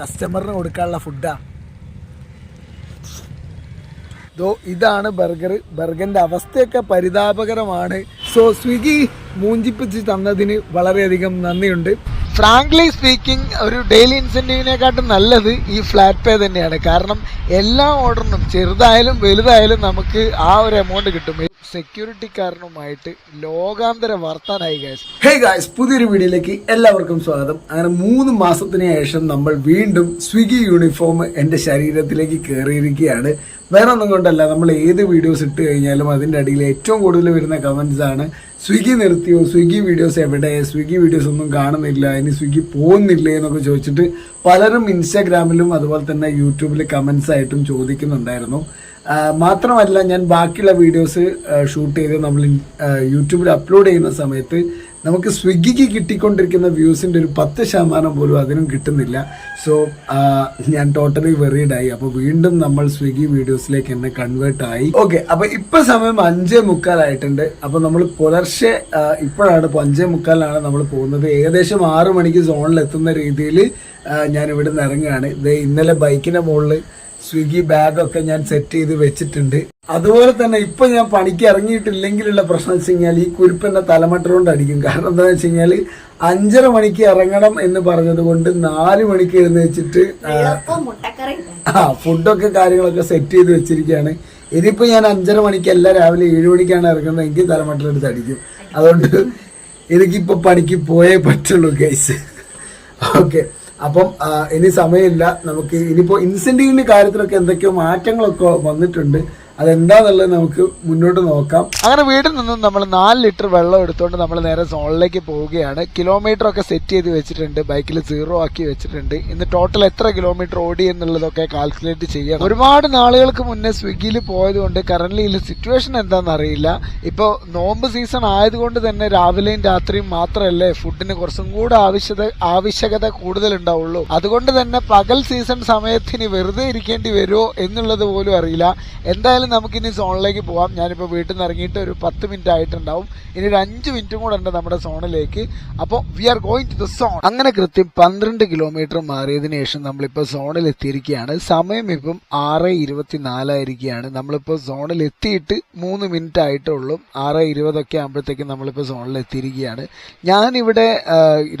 കസ്റ്റമറിന് കൊടുക്കാനുള്ള ഫുഡാ ദോ ഇതാണ് ബർഗർ. ബർഗറിന്റെ അവസ്ഥയൊക്കെ പരിതാപകരമാണ്. സോ സ്വിഗ്ഗി മൂഞ്ചിപ്പിച്ച് തന്നതിന് വളരെയധികം നന്ദിയുണ്ട്. ഫ്രാങ്ക്ലി സ്പീക്കിംഗ് ഒരു ഡെയിലി ഇൻസെന്റീവിനെക്കാട്ടും നല്ലത് ഈ ഫ്ലാറ്റ് പേ തന്നെയാണ്. കാരണം എല്ലാ ഓർഡറിനും ചെറുതായാലും വലുതായാലും നമുക്ക് ആ ഒരു എമൗണ്ട് കിട്ടും. സെക്യൂരിറ്റിക്കാരനുമായിട്ട് ലോകാന്തര വർത്താനായി ഗൈസ് ഹേ ഗൈസ് പുതിയൊരു വീഡിയോയിലേക്ക് എല്ലാവർക്കും സ്വാഗതം. അങ്ങനെ മൂന്ന് മാസത്തിന് ശേഷം നമ്മൾ വീണ്ടും സ്വിഗ്ഗി യൂണിഫോം എന്റെ ശരീരത്തിലേക്ക് കയറിയിരിക്കുകയാണ്. വേറെ ഒന്നും കൊണ്ടല്ല നമ്മൾ ഏത് വീഡിയോസ് ഇട്ട് കഴിഞ്ഞാലും അതിന്റെ അടിയിൽ ഏറ്റവും കൂടുതൽ വരുന്ന കമൻസ് ആണ് സ്വിഗ്ഗി നിർത്തിയോ? സ്വിഗ്ഗി വീഡിയോസ് എവിടെ? സ്വിഗ്ഗി വീഡിയോസ് ഒന്നും കാണുന്നില്ല. ഇനി സ്വിഗ്ഗി പോകുന്നില്ലേ? എന്നൊക്കെ ചോദിച്ചിട്ട് പലരും ഇൻസ്റ്റാഗ്രാമിലും അതുപോലെ തന്നെ യൂട്യൂബിൽ കമൻസ് ആയിട്ടും ചോദിക്കുന്നുണ്ടായിരുന്നു. മാത്രമല്ല ഞാൻ ബാക്കിയുള്ള വീഡിയോസ് ഷൂട്ട് ചെയ്ത് നമ്മൾ യൂട്യൂബിൽ അപ്ലോഡ് ചെയ്യുന്ന സമയത്ത് നമുക്ക് സ്വിഗ്ഗിക്ക് കിട്ടിക്കൊണ്ടിരിക്കുന്ന വ്യൂസിന്റെ ഒരു പത്ത് ശതമാനം പോലും അതിനും കിട്ടുന്നില്ല. സോ ഞാൻ ടോട്ടലി വെറീഡായി അപ്പോൾ വീണ്ടും നമ്മൾ സ്വിഗ്ഗി വീഡിയോസിലേക്ക് എന്നെ കൺവേർട്ട് ആയി. ഓക്കെ അപ്പോൾ ഇപ്പം സമയം അഞ്ചേ മുക്കാലായിട്ടുണ്ട്. അപ്പോൾ നമ്മൾ പുലർച്ചെ ഇപ്പോഴാണ് ഇപ്പോൾ അഞ്ചേ മുക്കാലാണ് നമ്മൾ പോകുന്നത്. ഏകദേശം ആറു മണിക്ക് സോണിൽ എത്തുന്ന രീതിയിൽ ഞാൻ ഇവിടെ നിന്ന് ഇറങ്ങുകയാണ്. ഇത് ഇന്നലെ ബൈക്കിന്റെ മുകളിൽ സ്വിഗ്ഗി ബാഗൊക്കെ ഞാൻ സെറ്റ് ചെയ്ത് വെച്ചിട്ടുണ്ട്. അതുപോലെ തന്നെ ഇപ്പൊ ഞാൻ പണിക്ക് ഇറങ്ങിയിട്ടില്ലെങ്കിലുള്ള പ്രശ്നം വെച്ച് കഴിഞ്ഞാൽ ഈ കുരിപ്പെന്നെ തലമട്ട കൊണ്ട് അടിക്കും. കാരണം എന്താണെന്ന് വെച്ച് കഴിഞ്ഞാൽ അഞ്ചര മണിക്ക് ഇറങ്ങണം എന്ന് പറഞ്ഞത് കൊണ്ട് നാല് മണിക്ക് എഴുന്നേച്ചിട്ട് ആ, ഫുഡൊക്കെ കാര്യങ്ങളൊക്കെ സെറ്റ് ചെയ്ത് വെച്ചിരിക്കുകയാണ്. ഇതിപ്പോ ഞാൻ അഞ്ചര മണിക്കല്ല രാവിലെ ഏഴ് മണിക്കാണ് ഇറങ്ങുന്നത്. എങ്കിൽ തലമട്ടർ എടുത്ത് അടിക്കും. അതുകൊണ്ട് എനിക്കിപ്പോ പണിക്ക് പോയേ പറ്റുള്ളൂ ഗൈസ് ഓക്കെ അപ്പം ഇനി സമയമില്ല. നമുക്ക് ഇനിയിപ്പോ ഇൻസെന്റീവിന്റെ കാര്യത്തിലൊക്കെ എന്തൊക്കെയോ മാറ്റങ്ങളൊക്കെ വന്നിട്ടുണ്ട്. അതെന്താന്നുള്ളത് നമുക്ക് മുന്നോട്ട് നോക്കാം. അങ്ങനെ വീട്ടിൽ നിന്നും നമ്മൾ നാല് ലിറ്റർ വെള്ളം എടുത്തുകൊണ്ട് നമ്മൾ നേരെ സോണിലേക്ക് പോവുകയാണ്. കിലോമീറ്റർ ഒക്കെ സെറ്റ് ചെയ്ത് വെച്ചിട്ടുണ്ട്. ബൈക്കിൽ സീറോ ആക്കി വെച്ചിട്ടുണ്ട്. ഇന്ന് ടോട്ടൽ എത്ര കിലോമീറ്റർ ഓടി എന്നുള്ളതൊക്കെ കാൽക്കുലേറ്റ് ചെയ്യാം. ഒരുപാട് നാളുകൾക്ക് മുന്നേ സ്വിഗ്ഗിയിൽ പോയതുകൊണ്ട് കറന്റ് ഇതിൽ സിറ്റുവേഷൻ എന്താണെന്ന് അറിയില്ല. ഇപ്പോൾ നോമ്പ് സീസൺ ആയതുകൊണ്ട് തന്നെ രാവിലെയും രാത്രിയും മാത്രമല്ലേ ഫുഡിന് കുറച്ചും കൂടെ ആവശ്യത ആവശ്യകത കൂടുതലുണ്ടാവുള്ളൂ. അതുകൊണ്ട് തന്നെ പകൽ സീസൺ സമയത്തിന് വെറുതെ ഇരിക്കേണ്ടി വരുമോ എന്നുള്ളത് പോലും അറിയില്ല. എന്തായാലും നമുക്കിനി സോണിലേക്ക് പോവാം. ഞാനിപ്പോൾ വീട്ടിൽ നിന്ന് ഇറങ്ങിയിട്ട് ഒരു പത്ത് മിനിറ്റ് ആയിട്ടുണ്ടാവും. ഇനി ഒരു അഞ്ച് മിനിറ്റും കൂടെ ഉണ്ട് നമ്മുടെ സോണിലേക്ക്. അപ്പോൾ we are going to the zone അങ്ങനെ കൃത്യം പന്ത്രണ്ട് കിലോമീറ്റർ മാറിയതിനു ശേഷം നമ്മളിപ്പോൾ സോണിൽ എത്തിയിരിക്കുകയാണ് സമയം ഇപ്പം ആറ് ഇരുപത്തിനാലായിരിക്കുകയാണ് നമ്മളിപ്പോൾ സോണിൽ എത്തിയിട്ട് മൂന്ന് മിനിറ്റ് ആയിട്ടേ ഉള്ളൂ ആറ് ഇരുപതൊക്കെ ആകുമ്പോഴത്തേക്കും നമ്മളിപ്പോൾ സോണിൽ എത്തിയിരിക്കുകയാണ് ഞാനിവിടെ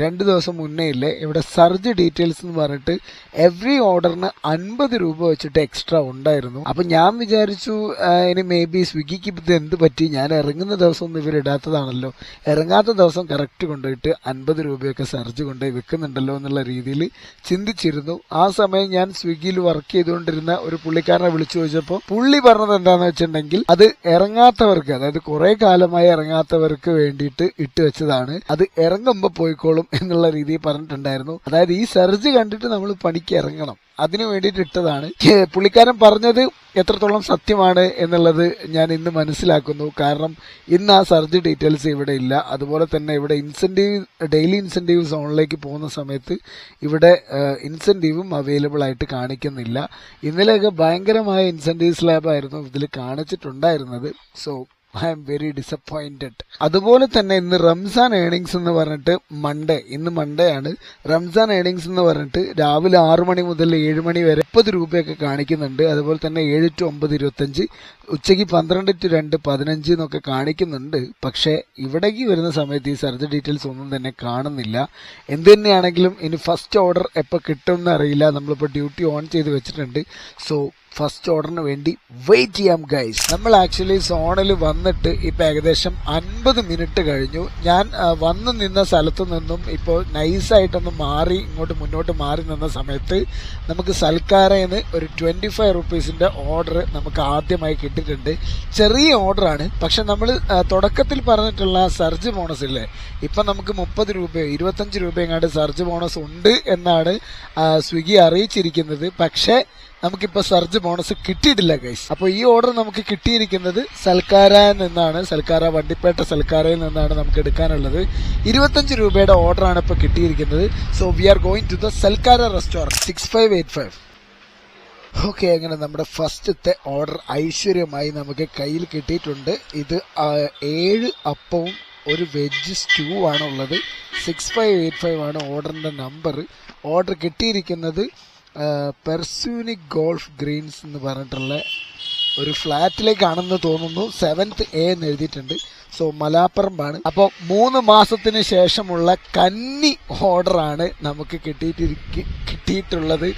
രണ്ട് ദിവസം മുന്നേ ഇല്ലേ ഇവിടെ സർജ് ഡീറ്റെയിൽസ് എന്ന് പറഞ്ഞിട്ട് എവറി ഓർഡറിന് അൻപത് രൂപ വെച്ചിട്ട് എക്സ്ട്രാ ഉണ്ടായിരുന്നു. അപ്പം ഞാൻ വിചാരിച്ചു ആ, ഇനി മേ ബി സ്വിഗ്ഗിക്ക് ഇത് എന്ത് പറ്റി? ഞാൻ ഇറങ്ങുന്ന ദിവസം ഒന്നും ഇവരിടാത്തതാണല്ലോ ഇറങ്ങാത്ത ദിവസം കറക്റ്റ് കൊണ്ടുപോയിട്ട് അൻപത് രൂപയൊക്കെ സർജ് കൊണ്ടുപോയി വെക്കുന്നുണ്ടല്ലോ എന്നുള്ള രീതിയിൽ ചിന്തിച്ചിരുന്നു. ആ സമയം ഞാൻ സ്വിഗ്ഗിയിൽ വർക്ക് ചെയ്തുകൊണ്ടിരുന്ന ഒരു പുള്ളിക്കാരനെ വിളിച്ചു ചോദിച്ചപ്പോൾ പുള്ളി പറഞ്ഞത് എന്താണെന്ന് വെച്ചിട്ടുണ്ടെങ്കിൽ അത് ഇറങ്ങാത്തവർക്ക് അതായത് കുറെ കാലമായി ഇറങ്ങാത്തവർക്ക് വേണ്ടിയിട്ട് ഇട്ട് വെച്ചതാണ്. അത് ഇറങ്ങുമ്പോൾ പോയിക്കോളും എന്നുള്ള രീതിയിൽ പറഞ്ഞിട്ടുണ്ടായിരുന്നു. അതായത് ഈ സർജ് കണ്ടിട്ട് നമ്മൾ പണിക്ക് ഇറങ്ങണം. അതിനു വേണ്ടിയിട്ട് ഇട്ടതാണ്. പുള്ളിക്കാരൻ പറഞ്ഞത് എത്രത്തോളം സത്യമാണ് എന്നുള്ളത് ഞാൻ ഇന്ന് മനസ്സിലാക്കുന്നു. കാരണം ഇന്ന് ആ സർജ് ഡീറ്റെയിൽസ് ഇവിടെ ഇല്ല. അതുപോലെ തന്നെ ഇവിടെ ഇൻസെന്റീവ് ഡെയിലി ഇൻസെന്റീവ് സോണിലേക്ക് പോകുന്ന സമയത്ത് ഇവിടെ ഇൻസെന്റീവും അവൈലബിൾ ആയിട്ട് കാണിക്കുന്നില്ല. ഇന്നലെയൊക്കെ ഭയങ്കരമായ ഇൻസെന്റീവ് സ്ലാബ് ആയിരുന്നു ഇതിൽ കാണിച്ചിട്ടുണ്ടായിരുന്നത്. So I am very disappointed അതുപോലെ തന്നെ ഇന്ന് റംസാൻ ഏണിങ്സ് എന്ന് പറഞ്ഞിട്ട് മൺഡേ ഇന്ന് മൺഡേ ആണ്. റംസാൻ ഏണിങ്സ് എന്ന് പറഞ്ഞിട്ട് രാവിലെ ആറു മണി മുതൽ ഏഴ് മണി വരെ മുപ്പത് രൂപയൊക്കെ കാണിക്കുന്നുണ്ട്. അതുപോലെ തന്നെ ഏഴ് ടു ഒമ്പത് ഇരുപത്തഞ്ച് ഉച്ചയ്ക്ക് പന്ത്രണ്ട് ടു രണ്ട് പതിനഞ്ച് എന്നൊക്കെ കാണിക്കുന്നുണ്ട്. പക്ഷേ ഇവിടേക്ക് വരുന്ന സമയത്ത് ഈ സർജ് ഡീറ്റെയിൽസ് ഒന്നും തന്നെ കാണുന്നില്ല. എന്ത് തന്നെയാണെങ്കിലും ഇനി ഫസ്റ്റ് ഓർഡർ എപ്പോൾ കിട്ടുമെന്ന് അറിയില്ല. നമ്മളിപ്പോൾ ഡ്യൂട്ടി ഓൺ ചെയ്ത് വെച്ചിട്ടുണ്ട്. സോ ഫസ്റ്റ് ഓർഡറിന് വേണ്ടി വെയിറ്റ് ചെയ്യാം ഗൈസ് നമ്മൾ ആക്ച്വലി സോണിൽ വന്നിട്ട് ഇപ്പൊ ഏകദേശം അൻപത് മിനിറ്റ് കഴിഞ്ഞു. ഞാൻ വന്ന് നിന്ന സ്ഥലത്ത് നിന്നും ഇപ്പോൾ നൈസായിട്ടൊന്ന് മാറി ഇങ്ങോട്ട് മുന്നോട്ട് മാറി നിന്ന സമയത്ത് നമുക്ക് സൽക്കാരേന്ന് ഒരു ട്വന്റി ഫൈവ് റുപ്പീസിന്റെ ഓർഡർ നമുക്ക് ആദ്യമായി കിട്ടിയിട്ടുണ്ട്. ചെറിയ ഓർഡറാണ് പക്ഷെ നമ്മൾ തുടക്കത്തിൽ പറഞ്ഞിട്ടുള്ള സർജ് ബോണസ് ഇല്ലേ? ഇപ്പൊ നമുക്ക് മുപ്പത് രൂപയോ ഇരുപത്തഞ്ച് രൂപയെങ്ങാണ്ട് സർജ് ബോണസ് ഉണ്ട് എന്നാണ് സ്വിഗ്ഗി അറിയിച്ചിരിക്കുന്നത്. പക്ഷേ നമുക്കിപ്പോ സർജ് ബോണസ് കിട്ടിയിട്ടില്ല ഗൈസ് അപ്പോൾ ഈ ഓർഡർ നമുക്ക് കിട്ടിയിരിക്കുന്നത് സൽക്കാര നിന്നാണ്. സൽക്കാര വണ്ടിപ്പേട്ട സൽക്കാരയിൽ നിന്നാണ് നമുക്ക് എടുക്കാനുള്ളത്. ഇരുപത്തഞ്ച് രൂപയുടെ ഓർഡറാണ് ഇപ്പോൾ കിട്ടിയിരിക്കുന്നത്. So we are going to the Salkara restaurant six five eight five okay അങ്ങനെ നമ്മുടെ ഫസ്റ്റത്തെ ഓർഡർ ഐശ്വര്യമായി നമുക്ക് കയ്യിൽ കിട്ടിയിട്ടുണ്ട്. ഇത് ഏഴ് അപ്പവും ഒരു വെജ് സ്റ്റൂ ആണ് ഉള്ളത് സിക്സ് ഫൈവ് എയ്റ്റ് ഫൈവ് ആണ് ഓർഡറിന്റെ നമ്പർ ഓർഡർ കിട്ടിയിരിക്കുന്നത് പെർസ്യൂനിക് ഗോൾഫ് ഗ്രീൻസ് എന്ന് പറഞ്ഞിട്ടുള്ള ഒരു ഫ്ലാറ്റിലേക്കാണെന്ന് തോന്നുന്നു. സെവൻത്ത് എ എന്ന് എഴുതിയിട്ടുണ്ട്. സോ മലാപ്പറമ്പാണ്. അപ്പോൾ മൂന്ന് മാസത്തിന് ശേഷമുള്ള കന്നി ഓർഡറാണ് നമുക്ക് കിട്ടിയിട്ടിരിക്ക കിട്ടിയിട്ടുള്ളത്.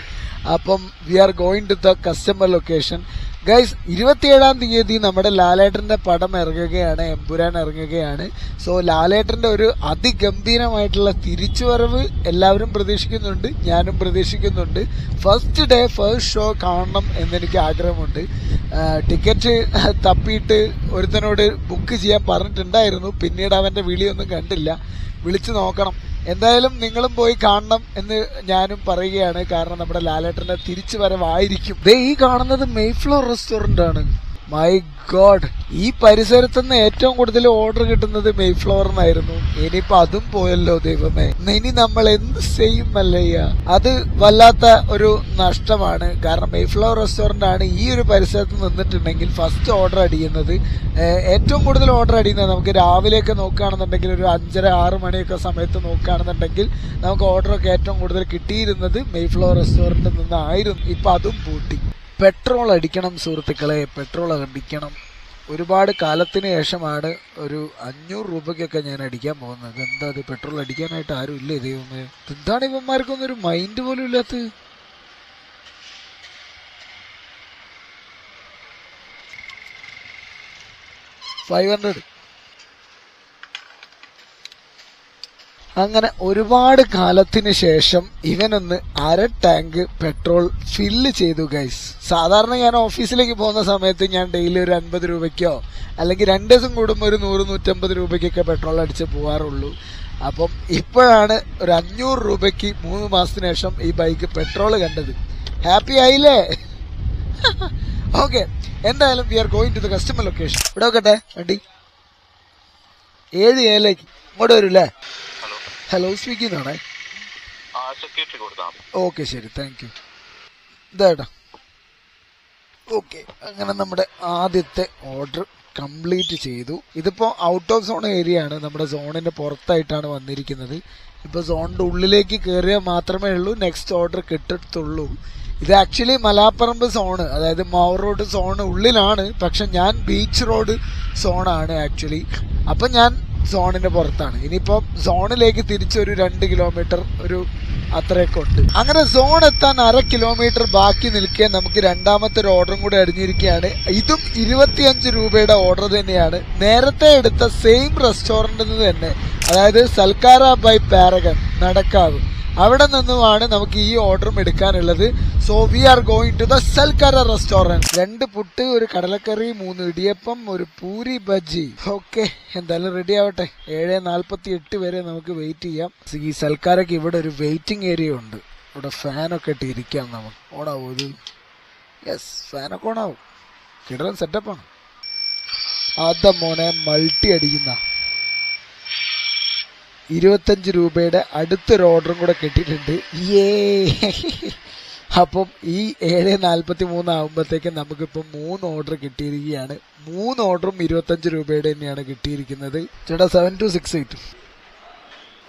അപ്പം we are going to the customer location guys ഇരുപത്തിയേഴാം തീയതി നമ്മുടെ ലാലേട്ടന്റെ പടം ഇറങ്ങുകയാണ് എമ്പുരാൻ ഇറങ്ങുകയാണ്. സോ ലാലേട്ടന്റെ ഒരു അതിഗംഭീരമായിട്ടുള്ള തിരിച്ചുവരവ് എല്ലാവരും പ്രതീക്ഷിക്കുന്നുണ്ട് ഞാനും പ്രതീക്ഷിക്കുന്നുണ്ട്. ഫസ്റ്റ് ഡേ ഫസ്റ്റ് ഷോ കാണണം എന്നെനിക്ക് ആഗ്രഹമുണ്ട്. ടിക്കറ്റ് തപ്പിയിട്ട് ഒരുത്തനോട് ബുക്ക് ചെയ്യാൻ പറഞ്ഞിട്ടുണ്ടായിരുന്നു പിന്നീട് അവന്റെ വിളിയൊന്നും കണ്ടില്ല. വിളിച്ചു നോക്കണം. എന്തായാലും നിങ്ങളും പോയി കാണണം എന്ന് ഞാനും പറയുകയാണ്. കാരണം നമ്മുടെ ലാലേട്ടന്റെ തിരിച്ചുവരവായിരിക്കും. ദേ ഈ കാണുന്നത് മെയ്ഫ്ലോർ റെസ്റ്റോറന്റ് ആണ് മൈ ഗോഡ് ഈ പരിസരത്ത് നിന്ന് ഏറ്റവും കൂടുതൽ ഓർഡർ കിട്ടുന്നത് മെയ്ഫ്ലവറിനായിരുന്നു ഇനിയിപ്പോ അതും പോയല്ലോ ദൈവമേ. ഇനി നമ്മൾ എന്ത് ചെയ്യും മല്ലയ്യ? അത് വല്ലാത്ത ഒരു നഷ്ടമാണ്. കാരണം മെയ്ഫ്ലവർ റെസ്റ്റോറന്റ് ആണ് ഈ ഒരു പരിസരത്ത് നിന്നിട്ടുണ്ടെങ്കിൽ ഫസ്റ്റ് ഓർഡർ അടിയുന്നത്. ഏറ്റവും കൂടുതൽ ഓർഡർ അടിയുന്നത് നമുക്ക് രാവിലെയൊക്കെ നോക്കുകയാണെന്നുണ്ടെങ്കിൽ ഒരു അഞ്ചര ആറ് മണിയൊക്കെ സമയത്ത് നോക്കുകയാണെന്നുണ്ടെങ്കിൽ നമുക്ക് ഓർഡറൊക്കെ ഏറ്റവും കൂടുതൽ കിട്ടിയിരുന്നത് മെയ്ഫ്ലവർ റെസ്റ്റോറന്റിൽ നിന്നായിരുന്നു. ഇപ്പൊ അതും പൂട്ടി. പെട്രോൾ അടിക്കണം സുഹൃത്തുക്കളെ. പെട്രോൾ അടിക്കണം ഒരുപാട് കാലത്തിന് ശേഷമാണ് ഒരു അഞ്ഞൂറ് രൂപയ്ക്കൊക്കെ ഞാൻ അടിക്കാൻ പോകുന്നത്. എന്താ അത്? പെട്രോൾ അടിക്കാനായിട്ട് ആരും ഇല്ലേ ദൈവമേ? എന്താണ് ഇവന്മാർക്കൊന്നും ഒരു മൈൻഡ് പോലും ഇല്ലാത്തത്? ഫൈവ് ഹൺഡ്രഡ് അങ്ങനെ ഒരുപാട് കാലത്തിന് ശേഷം ഇവനൊന്ന് അര ടാങ്ക് പെട്രോൾ ഫില്ല് ചെയ്തു ഗൈസ് സാധാരണ ഞാൻ ഓഫീസിലേക്ക് പോകുന്ന സമയത്ത് ഞാൻ ഡെയിലി ഒരു അൻപത് രൂപയ്ക്കോ അല്ലെങ്കിൽ രണ്ട് ദിവസം കൂടുമ്പോൾ ഒരു നൂറ് നൂറ്റമ്പത് രൂപയ്ക്കൊക്കെ പെട്രോൾ അടിച്ച് പോകാറുള്ളൂ അപ്പം ഇപ്പോഴാണ് ഒരു അഞ്ഞൂറ് രൂപയ്ക്ക് മൂന്ന് മാസത്തിന് ശേഷം ഈ ബൈക്ക് പെട്രോൾ കണ്ടത്. ഹാപ്പി ആയില്ലേ? ഓക്കെ എന്തായാലും we are going to the customer location ഇവിടെ നോക്കട്ടെ വണ്ടി ഏഴ് ഏലേക്ക് ഇങ്ങോട്ട് വരൂല്ലേ ഹലോ സ്വിഗ്ഗി എന്നാണേ ഓക്കെ ശരി താങ്ക് യു ഇതാട്ടാ ഓക്കെ അങ്ങനെ നമ്മുടെ ആദ്യത്തെ ഓർഡർ കംപ്ലീറ്റ് ചെയ്തു. ഇതിപ്പോൾ ഔട്ട് ഓഫ് സോൺ ഏരിയ ആണ്. നമ്മുടെ സോണിന്റെ പുറത്തായിട്ടാണ് വന്നിരിക്കുന്നത്. ഇപ്പോൾ സോണിന്റെ ഉള്ളിലേക്ക് കയറിയാൽ മാത്രമേ ഉള്ളൂ. നെക്സ്റ്റ് ഓർഡർ കിട്ടത്തുള്ളൂ. ഇത് ആക്ച്വലി മലാപ്പറമ്പ് സോണ് അതായത് മാവൂർ റോഡ് സോണ് ഉള്ളിലാണ്. പക്ഷെ ഞാൻ ബീച്ച് റോഡ് സോണാണ് ആക്ച്വലി അപ്പം ഞാൻ സോണിന്റെ പുറത്താണ്. ഇനിയിപ്പോൾ സോണിലേക്ക് തിരിച്ചൊരു രണ്ട് കിലോമീറ്റർ ഒരു അത്രയൊക്കെ ഉണ്ട്. അങ്ങനെ സോൺ എത്താൻ അര കിലോമീറ്റർ ബാക്കി നിൽക്കെ നമുക്ക് രണ്ടാമത്തെ ഒരു ഓർഡറും കൂടെ അടിഞ്ഞിരിക്കുകയാണ്. ഇതും ഇരുപത്തിയഞ്ച് രൂപയുടെ ഓർഡർ തന്നെയാണ്. നേരത്തെ എടുത്ത സെയിം റെസ്റ്റോറന്റിൽ നിന്ന് തന്നെ അതായത് സൽക്കാര ബൈ പാരഗൺ നടക്കാവ്. അവിടെ നിന്നുമാണ് നമുക്ക് ഈ ഓർഡറും എടുക്കാനുള്ളത്. So we are going to the Salkara restaurant രണ്ട് പുട്ട് ഒരു കടലക്കറി മൂന്ന് ഇടിയപ്പം ഒരു പൂരി ബജ്ജി. ഓക്കെ എന്തായാലും റെഡി ആവട്ടെ. ഏഴ് നാൽപ്പത്തി എട്ട് വരെ നമുക്ക് വെയിറ്റ് ചെയ്യാം. ഈ സൽക്കാരക്ക് ഇവിടെ ഒരു വെയിറ്റിംഗ് ഏരിയ ഉണ്ട്. ഇവിടെ ഫാനൊക്കെ ഇട്ട് ഇരിക്കാം നമുക്ക്. ഓണാവും ഒരു യെസ് ഫാനൊക്കെ ഓണാവും. കിടലൻ സെറ്റപ്പാണ് അത മോനെ മൾട്ടി അടിക്കുന്ന. ഇരുപത്തഞ്ച് രൂപയുടെ അടുത്തൊരു ഓർഡറും കൂടെ കിട്ടിയിട്ടുണ്ട്. ഏ അപ്പം ഈ ഏഴ് നാൽപ്പത്തി മൂന്ന് ആകുമ്പോഴത്തേക്കും നമുക്കിപ്പോൾ മൂന്ന് ഓർഡർ കിട്ടിയിരിക്കുകയാണ്. മൂന്ന് ഓർഡറും ഇരുപത്തഞ്ച് രൂപയുടെ തന്നെയാണ് കിട്ടിയിരിക്കുന്നത്. ചേട്ടാ seven two six eight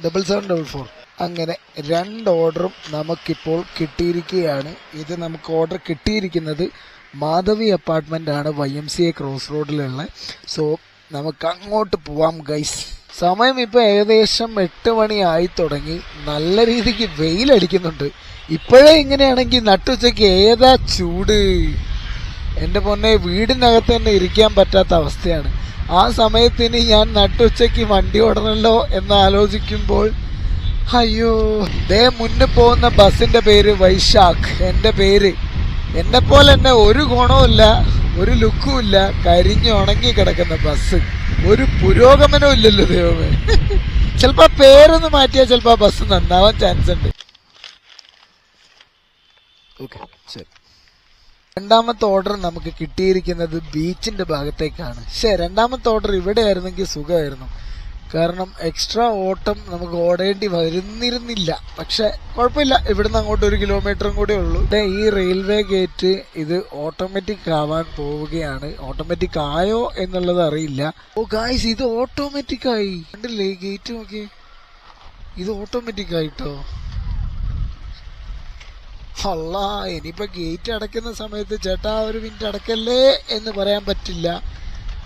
double seven double four അങ്ങനെ രണ്ട് ഓർഡറും നമുക്കിപ്പോൾ കിട്ടിയിരിക്കുകയാണ്. ഇത് നമുക്ക് ഓർഡർ കിട്ടിയിരിക്കുന്നത് മാധവി അപ്പാർട്ട്മെന്റ് ആണ് Y M C A cross റോഡിലുള്ള സോ നമുക്ക് അങ്ങോട്ട് പോവാം ഗൈസ് സമയം ഇപ്പൊ ഏകദേശം എട്ട് മണി ആയി തുടങ്ങി. നല്ല രീതിക്ക് വെയിലടിക്കുന്നുണ്ട്. ഇപ്പോഴേ ഇങ്ങനെയാണെങ്കിൽ നട്ടുച്ചയ്ക്ക് ഏതാ ചൂട്? എന്റെ പൊന്നെ വീടിനകത്ത് തന്നെ ഇരിക്കാൻ പറ്റാത്ത അവസ്ഥയാണ്. ആ സമയത്തിന് ഞാൻ നട്ടുച്ചയ്ക്ക് വണ്ടി ഓടണല്ലോ എന്ന് ആലോചിക്കുമ്പോൾ അയ്യോ ദേ മുന്നിൽ പോകുന്ന ബസ്സിന്റെ പേര് വൈശാഖ്. എന്റെ പേര്. എന്നെപ്പോലെ പോലെ തന്നെ ഒരു ഗുണവുമില്ല. ഒരു ലുക്കും ഇല്ല കരിഞ്ഞു ഉണങ്ങി കിടക്കുന്ന ബസ് ഒരു പുരോഗമനവും ഇല്ലല്ലോ ദൈവമേ. ചിലപ്പോ പേരൊന്ന് മാറ്റിയാൽ ചിലപ്പോ ബസ് നന്നാവാൻ ചാൻസ് ഉണ്ട്. ഓക്കെ ശരി. രണ്ടാമത്തെ ഓർഡർ നമുക്ക് കിട്ടിയിരിക്കുന്നത് ബീച്ചിന്റെ ഭാഗത്തേക്കാണ്. ശേ രണ്ടാമത്തെ ഓർഡർ ഇവിടെ ആയിരുന്നെങ്കിൽ സുഖമായിരുന്നു. കാരണം എക്സ്ട്രാ ഓട്ടം നമുക്ക് ഓടേണ്ടി വരുന്നിരുന്നില്ല. പക്ഷെ കുഴപ്പമില്ല. ഇവിടുന്ന് അങ്ങോട്ട് ഒരു കിലോമീറ്ററും കൂടെ ഉള്ളൂ. ഈ റെയിൽവേ ഗേറ്റ് ഇത് ഓട്ടോമാറ്റിക് ആവാൻ പോവുകയാണ്. ഓട്ടോമാറ്റിക് ആയോ എന്നുള്ളത് അറിയില്ല. ഓ ഗായ്സ് ഇത് ഓട്ടോമാറ്റിക് ആയി. കണ്ടില്ലേ ഗേറ്റ് നോക്കി ഇത് ഓട്ടോമാറ്റിക് ആയിട്ടോ? അല്ല ഇനിയിപ്പോ ഗേറ്റ് അടയ്ക്കുന്ന സമയത്ത് ചേട്ടാ ഒരു മിനിറ്റ് അടക്കല്ലേ എന്ന് പറയാൻ പറ്റില്ല.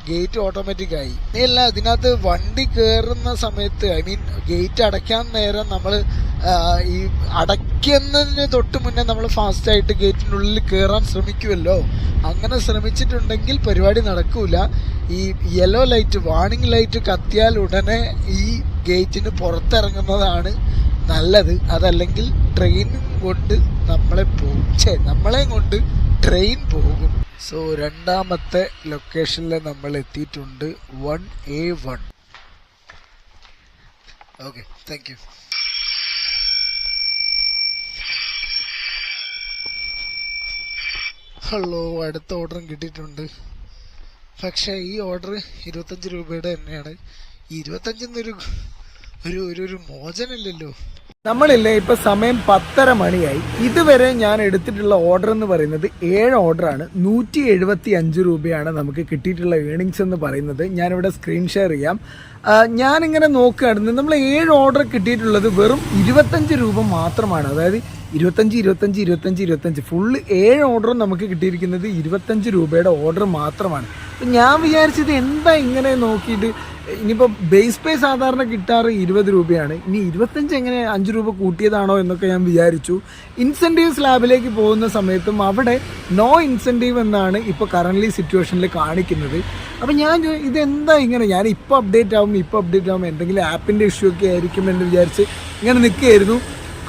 ഗേറ്റ് ഓട്ടോമാറ്റിക് ആയി. ഇല്ല ഇതിനകത്ത് വണ്ടി കയറുന്ന സമയത്ത് ഐ മീൻ ഗേറ്റ് അടയ്ക്കാൻ നേരം നമ്മൾ ഈ അടയ്ക്കുന്നതിന് തൊട്ട് മുന്നേ നമ്മൾ ഫാസ്റ്റ് ആയിട്ട് ഗേറ്റിനുള്ളിൽ കയറാൻ ശ്രമിക്കുമല്ലോ അങ്ങനെ ശ്രമിച്ചിട്ടുണ്ടെങ്കിൽ പരിപാടി നടക്കൂല. ഈ യെല്ലോ ലൈറ്റ് വാണിംഗ് ലൈറ്റ് കത്തിയാൽ ഉടനെ ഈ ഗേറ്റിന് പുറത്തിറങ്ങുന്നതാണ് നല്ലത്. അതല്ലെങ്കിൽ ട്രെയിനും കൊണ്ട് നമ്മളെ പോകും ഛേ നമ്മളെ കൊണ്ട് ട്രെയിൻ പോകും. സോ രണ്ടാമത്തെ ലൊക്കേഷനിൽ നമ്മൾ എത്തിയിട്ടുണ്ട് one A one okay thank you hello അടുത്ത ഓർഡറും കിട്ടിയിട്ടുണ്ട്. പക്ഷേ ഈ ഓർഡർ ഇരുപത്തഞ്ച് രൂപയുടെ തന്നെയാണ്. ഇരുപത്തഞ്ചെന്നൊരു ഒരു ഒരു മോചനമില്ലല്ലോ നമ്മളില്ലേ ഇപ്പൊ സമയം പത്തര മണിയായി. ഇതുവരെ ഞാൻ എടുത്തിട്ടുള്ള ഓർഡർ എന്ന് പറയുന്നത് ഏഴ് ഓർഡറാണ് നൂറ്റി എഴുപത്തി അഞ്ച് രൂപയാണ് നമുക്ക് കിട്ടിയിട്ടുള്ള ഏണിങ്സ് എന്ന് പറയുന്നത്. ഞാനിവിടെ സ്ക്രീൻ ഷെയർ ചെയ്യാം. ഞാനിങ്ങനെ നോക്കുകയായിരുന്നു നമ്മൾ ഏഴ് ഓർഡർ കിട്ടിയിട്ടുള്ളത് വെറും ഇരുപത്തഞ്ച് രൂപ മാത്രമാണ്. അതായത് ഇരുപത്തഞ്ച് ഇരുപത്തഞ്ച് ഇരുപത്തഞ്ച് ഇരുപത്തഞ്ച്. ഫുള്ള് ഏഴ് ഓർഡറും നമുക്ക് കിട്ടിയിരിക്കുന്നത് ഇരുപത്തഞ്ച് രൂപയുടെ ഓർഡർ മാത്രമാണ്. അപ്പം ഞാൻ വിചാരിച്ചത് എന്താ ഇങ്ങനെ നോക്കിയിട്ട് ഇനിയിപ്പോൾ ബേസ് പേ സാധാരണ കിട്ടാറ് ഇരുപത് രൂപയാണ്. ഇനി ഇരുപത്തഞ്ച് എങ്ങനെ അഞ്ച് രൂപ കൂട്ടിയതാണോ എന്നൊക്കെ ഞാൻ വിചാരിച്ചു. ഇൻസെന്റീവ് സ്ലാബിലേക്ക് പോകുന്ന സമയത്തും അവിടെ നോ ഇൻസെന്റീവ് എന്നാണ് ഇപ്പോൾ കറന്റ്ലി സിറ്റുവേഷനിൽ കാണിക്കുന്നത്. അപ്പം ഞാൻ ഇതെന്താ ഇങ്ങനെ? ഞാൻ ഇപ്പോൾ അപ്ഡേറ്റ് ആവും ഇപ്പോൾ അപ്ഡേറ്റ് ആകുമ്പോൾ എന്തെങ്കിലും ആപ്പിന്റെ ഇഷ്യൂ ഒക്കെ ആയിരിക്കും എന്ന് വിചാരിച്ച് ഇങ്ങനെ നിൽക്കുകയായിരുന്നു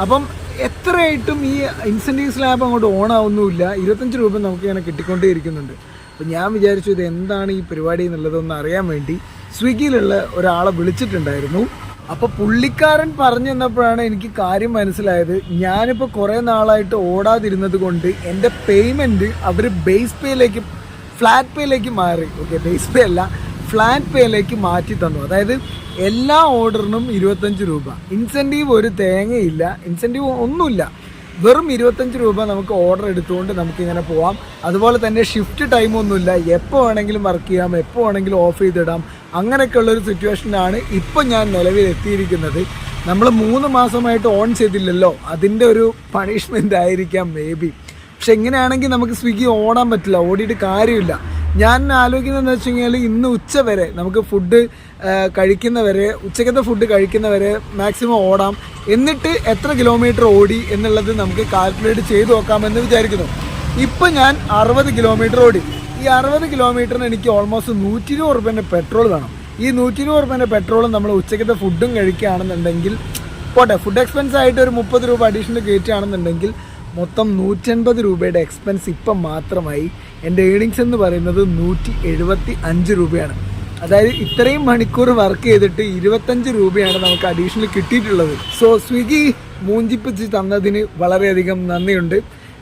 അപ്പം എത്രയായിട്ടും ഈ ഇൻസെന്റീവ് സ്ലാബ് അങ്ങോട്ട് ഓൺ ആവുന്നുമില്ല. ഇരുപത്തഞ്ച് രൂപ നമുക്ക് ഇങ്ങനെ കിട്ടിക്കൊണ്ടേ ഇരിക്കുന്നുണ്ട് അപ്പം ഞാൻ വിചാരിച്ചു ഇത് എന്താണ് ഈ പരിപാടി എന്നുള്ളതൊന്ന് അറിയാൻ വേണ്ടി സ്വിഗ്ഗിയിലുള്ള ഒരാളെ വിളിച്ചിട്ടുണ്ടായിരുന്നു. അപ്പോൾ പുള്ളിക്കാരൻ പറഞ്ഞു തന്നപ്പോഴാണ് എനിക്ക് കാര്യം മനസ്സിലായത്. ഞാനിപ്പോൾ കുറേ നാളായിട്ട് ഓടാതിരുന്നത് കൊണ്ട് എന്റെ പേയ്മെന്റ് അവർ ബേസ് പേയിലേക്ക് ഫ്ലാറ്റ് പേയിലേക്ക് മാറി. ഓക്കെ ബേസ് പേ അല്ല. ഫ്ലാറ്റ് പേയിലേക്ക് മാറ്റി തന്നു. അതായത് എല്ലാ ഓർഡറിനും ഇരുപത്തഞ്ച് രൂപ. ഇൻസെന്റീവ് ഒരു തേങ്ങയില്ല. ഇൻസെന്റീവ് ഒന്നുമില്ല. വെറും ഇരുപത്തഞ്ച് രൂപ നമുക്ക് ഓർഡർ എടുത്തുകൊണ്ട് നമുക്ക് ഇങ്ങനെ പോവാം. അതുപോലെ തന്നെ ഷിഫ്റ്റ് ടൈമൊന്നുമില്ല എപ്പോൾ വേണമെങ്കിലും വർക്ക് ചെയ്യാം എപ്പോൾ വേണമെങ്കിലും ഓഫ് ചെയ്തിടാം. അങ്ങനെയൊക്കെ ഉള്ളൊരു സിറ്റുവേഷനാണ് ഇപ്പോൾ ഞാൻ നിലവിൽ എത്തിയിരിക്കുന്നത് നമ്മൾ മൂന്ന് മാസമായിട്ട് ഓൺ ചെയ്തില്ലല്ലോ. അതിന്റെ ഒരു പണിഷ്മെന്റ് ആയിരിക്കാം മേ ബി പക്ഷെ എങ്ങനെയാണെങ്കിൽ നമുക്ക് സ്വിഗ്ഗി ഓടാൻ പറ്റില്ല. ഓടിയിട്ട് കാര്യമില്ല. ഞാൻ ആലോചിക്കുന്നതെന്ന് വെച്ച് കഴിഞ്ഞാൽ ഇന്ന് ഉച്ച വരെ നമുക്ക് ഫുഡ് കഴിക്കുന്നവരെ ഉച്ചക്കത്തെ ഫുഡ് കഴിക്കുന്നവരെ മാക്സിമം ഓടാം. എന്നിട്ട് എത്ര കിലോമീറ്റർ ഓടി എന്നുള്ളത് നമുക്ക് കാൽക്കുലേറ്റ് ചെയ്ത് നോക്കാമെന്ന് വിചാരിക്കുന്നു. ഇപ്പം ഞാൻ അറുപത് കിലോമീറ്റർ ഓടി. ഈ അറുപത് കിലോമീറ്ററിന് എനിക്ക് ഓൾമോസ്റ്റ് നൂറ്റി ഇരുപത് റുപ്യന്റെ പെട്രോൾ വേണം. ഈ നൂറ്റി ഇരുപത് റുപ്യന്റെ പെട്രോളും നമ്മൾ ഉച്ചക്കത്തെ ഫുഡും കഴിക്കുകയാണെന്നുണ്ടെങ്കിൽ പോട്ടെ ഫുഡ് എക്സ്പെൻസ് ആയിട്ട് ഒരു മുപ്പത് രൂപ അഡീഷണൽ കയറ്റുകയാണെന്നുണ്ടെങ്കിൽ മൊത്തം നൂറ്റൻപത് രൂപയുടെ എക്സ്പെൻസ് ഇപ്പം മാത്രമായി. എന്റെ ഏണിങ്സ് എന്ന് പറയുന്നത് നൂറ്റി എഴുപത്തി അഞ്ച് രൂപയാണ്. അതായത് ഇത്രയും മണിക്കൂർ വർക്ക് ചെയ്തിട്ട് ഇരുപത്തഞ്ച് രൂപയാണ് നമുക്ക് അഡീഷണൽ കിട്ടിയിട്ടുള്ളത്. സോ സ്വിഗ്ഗി മൂഞ്ചിപ്പിച്ച് തന്നതിന് വളരെയധികം നന്ദിയുണ്ട്.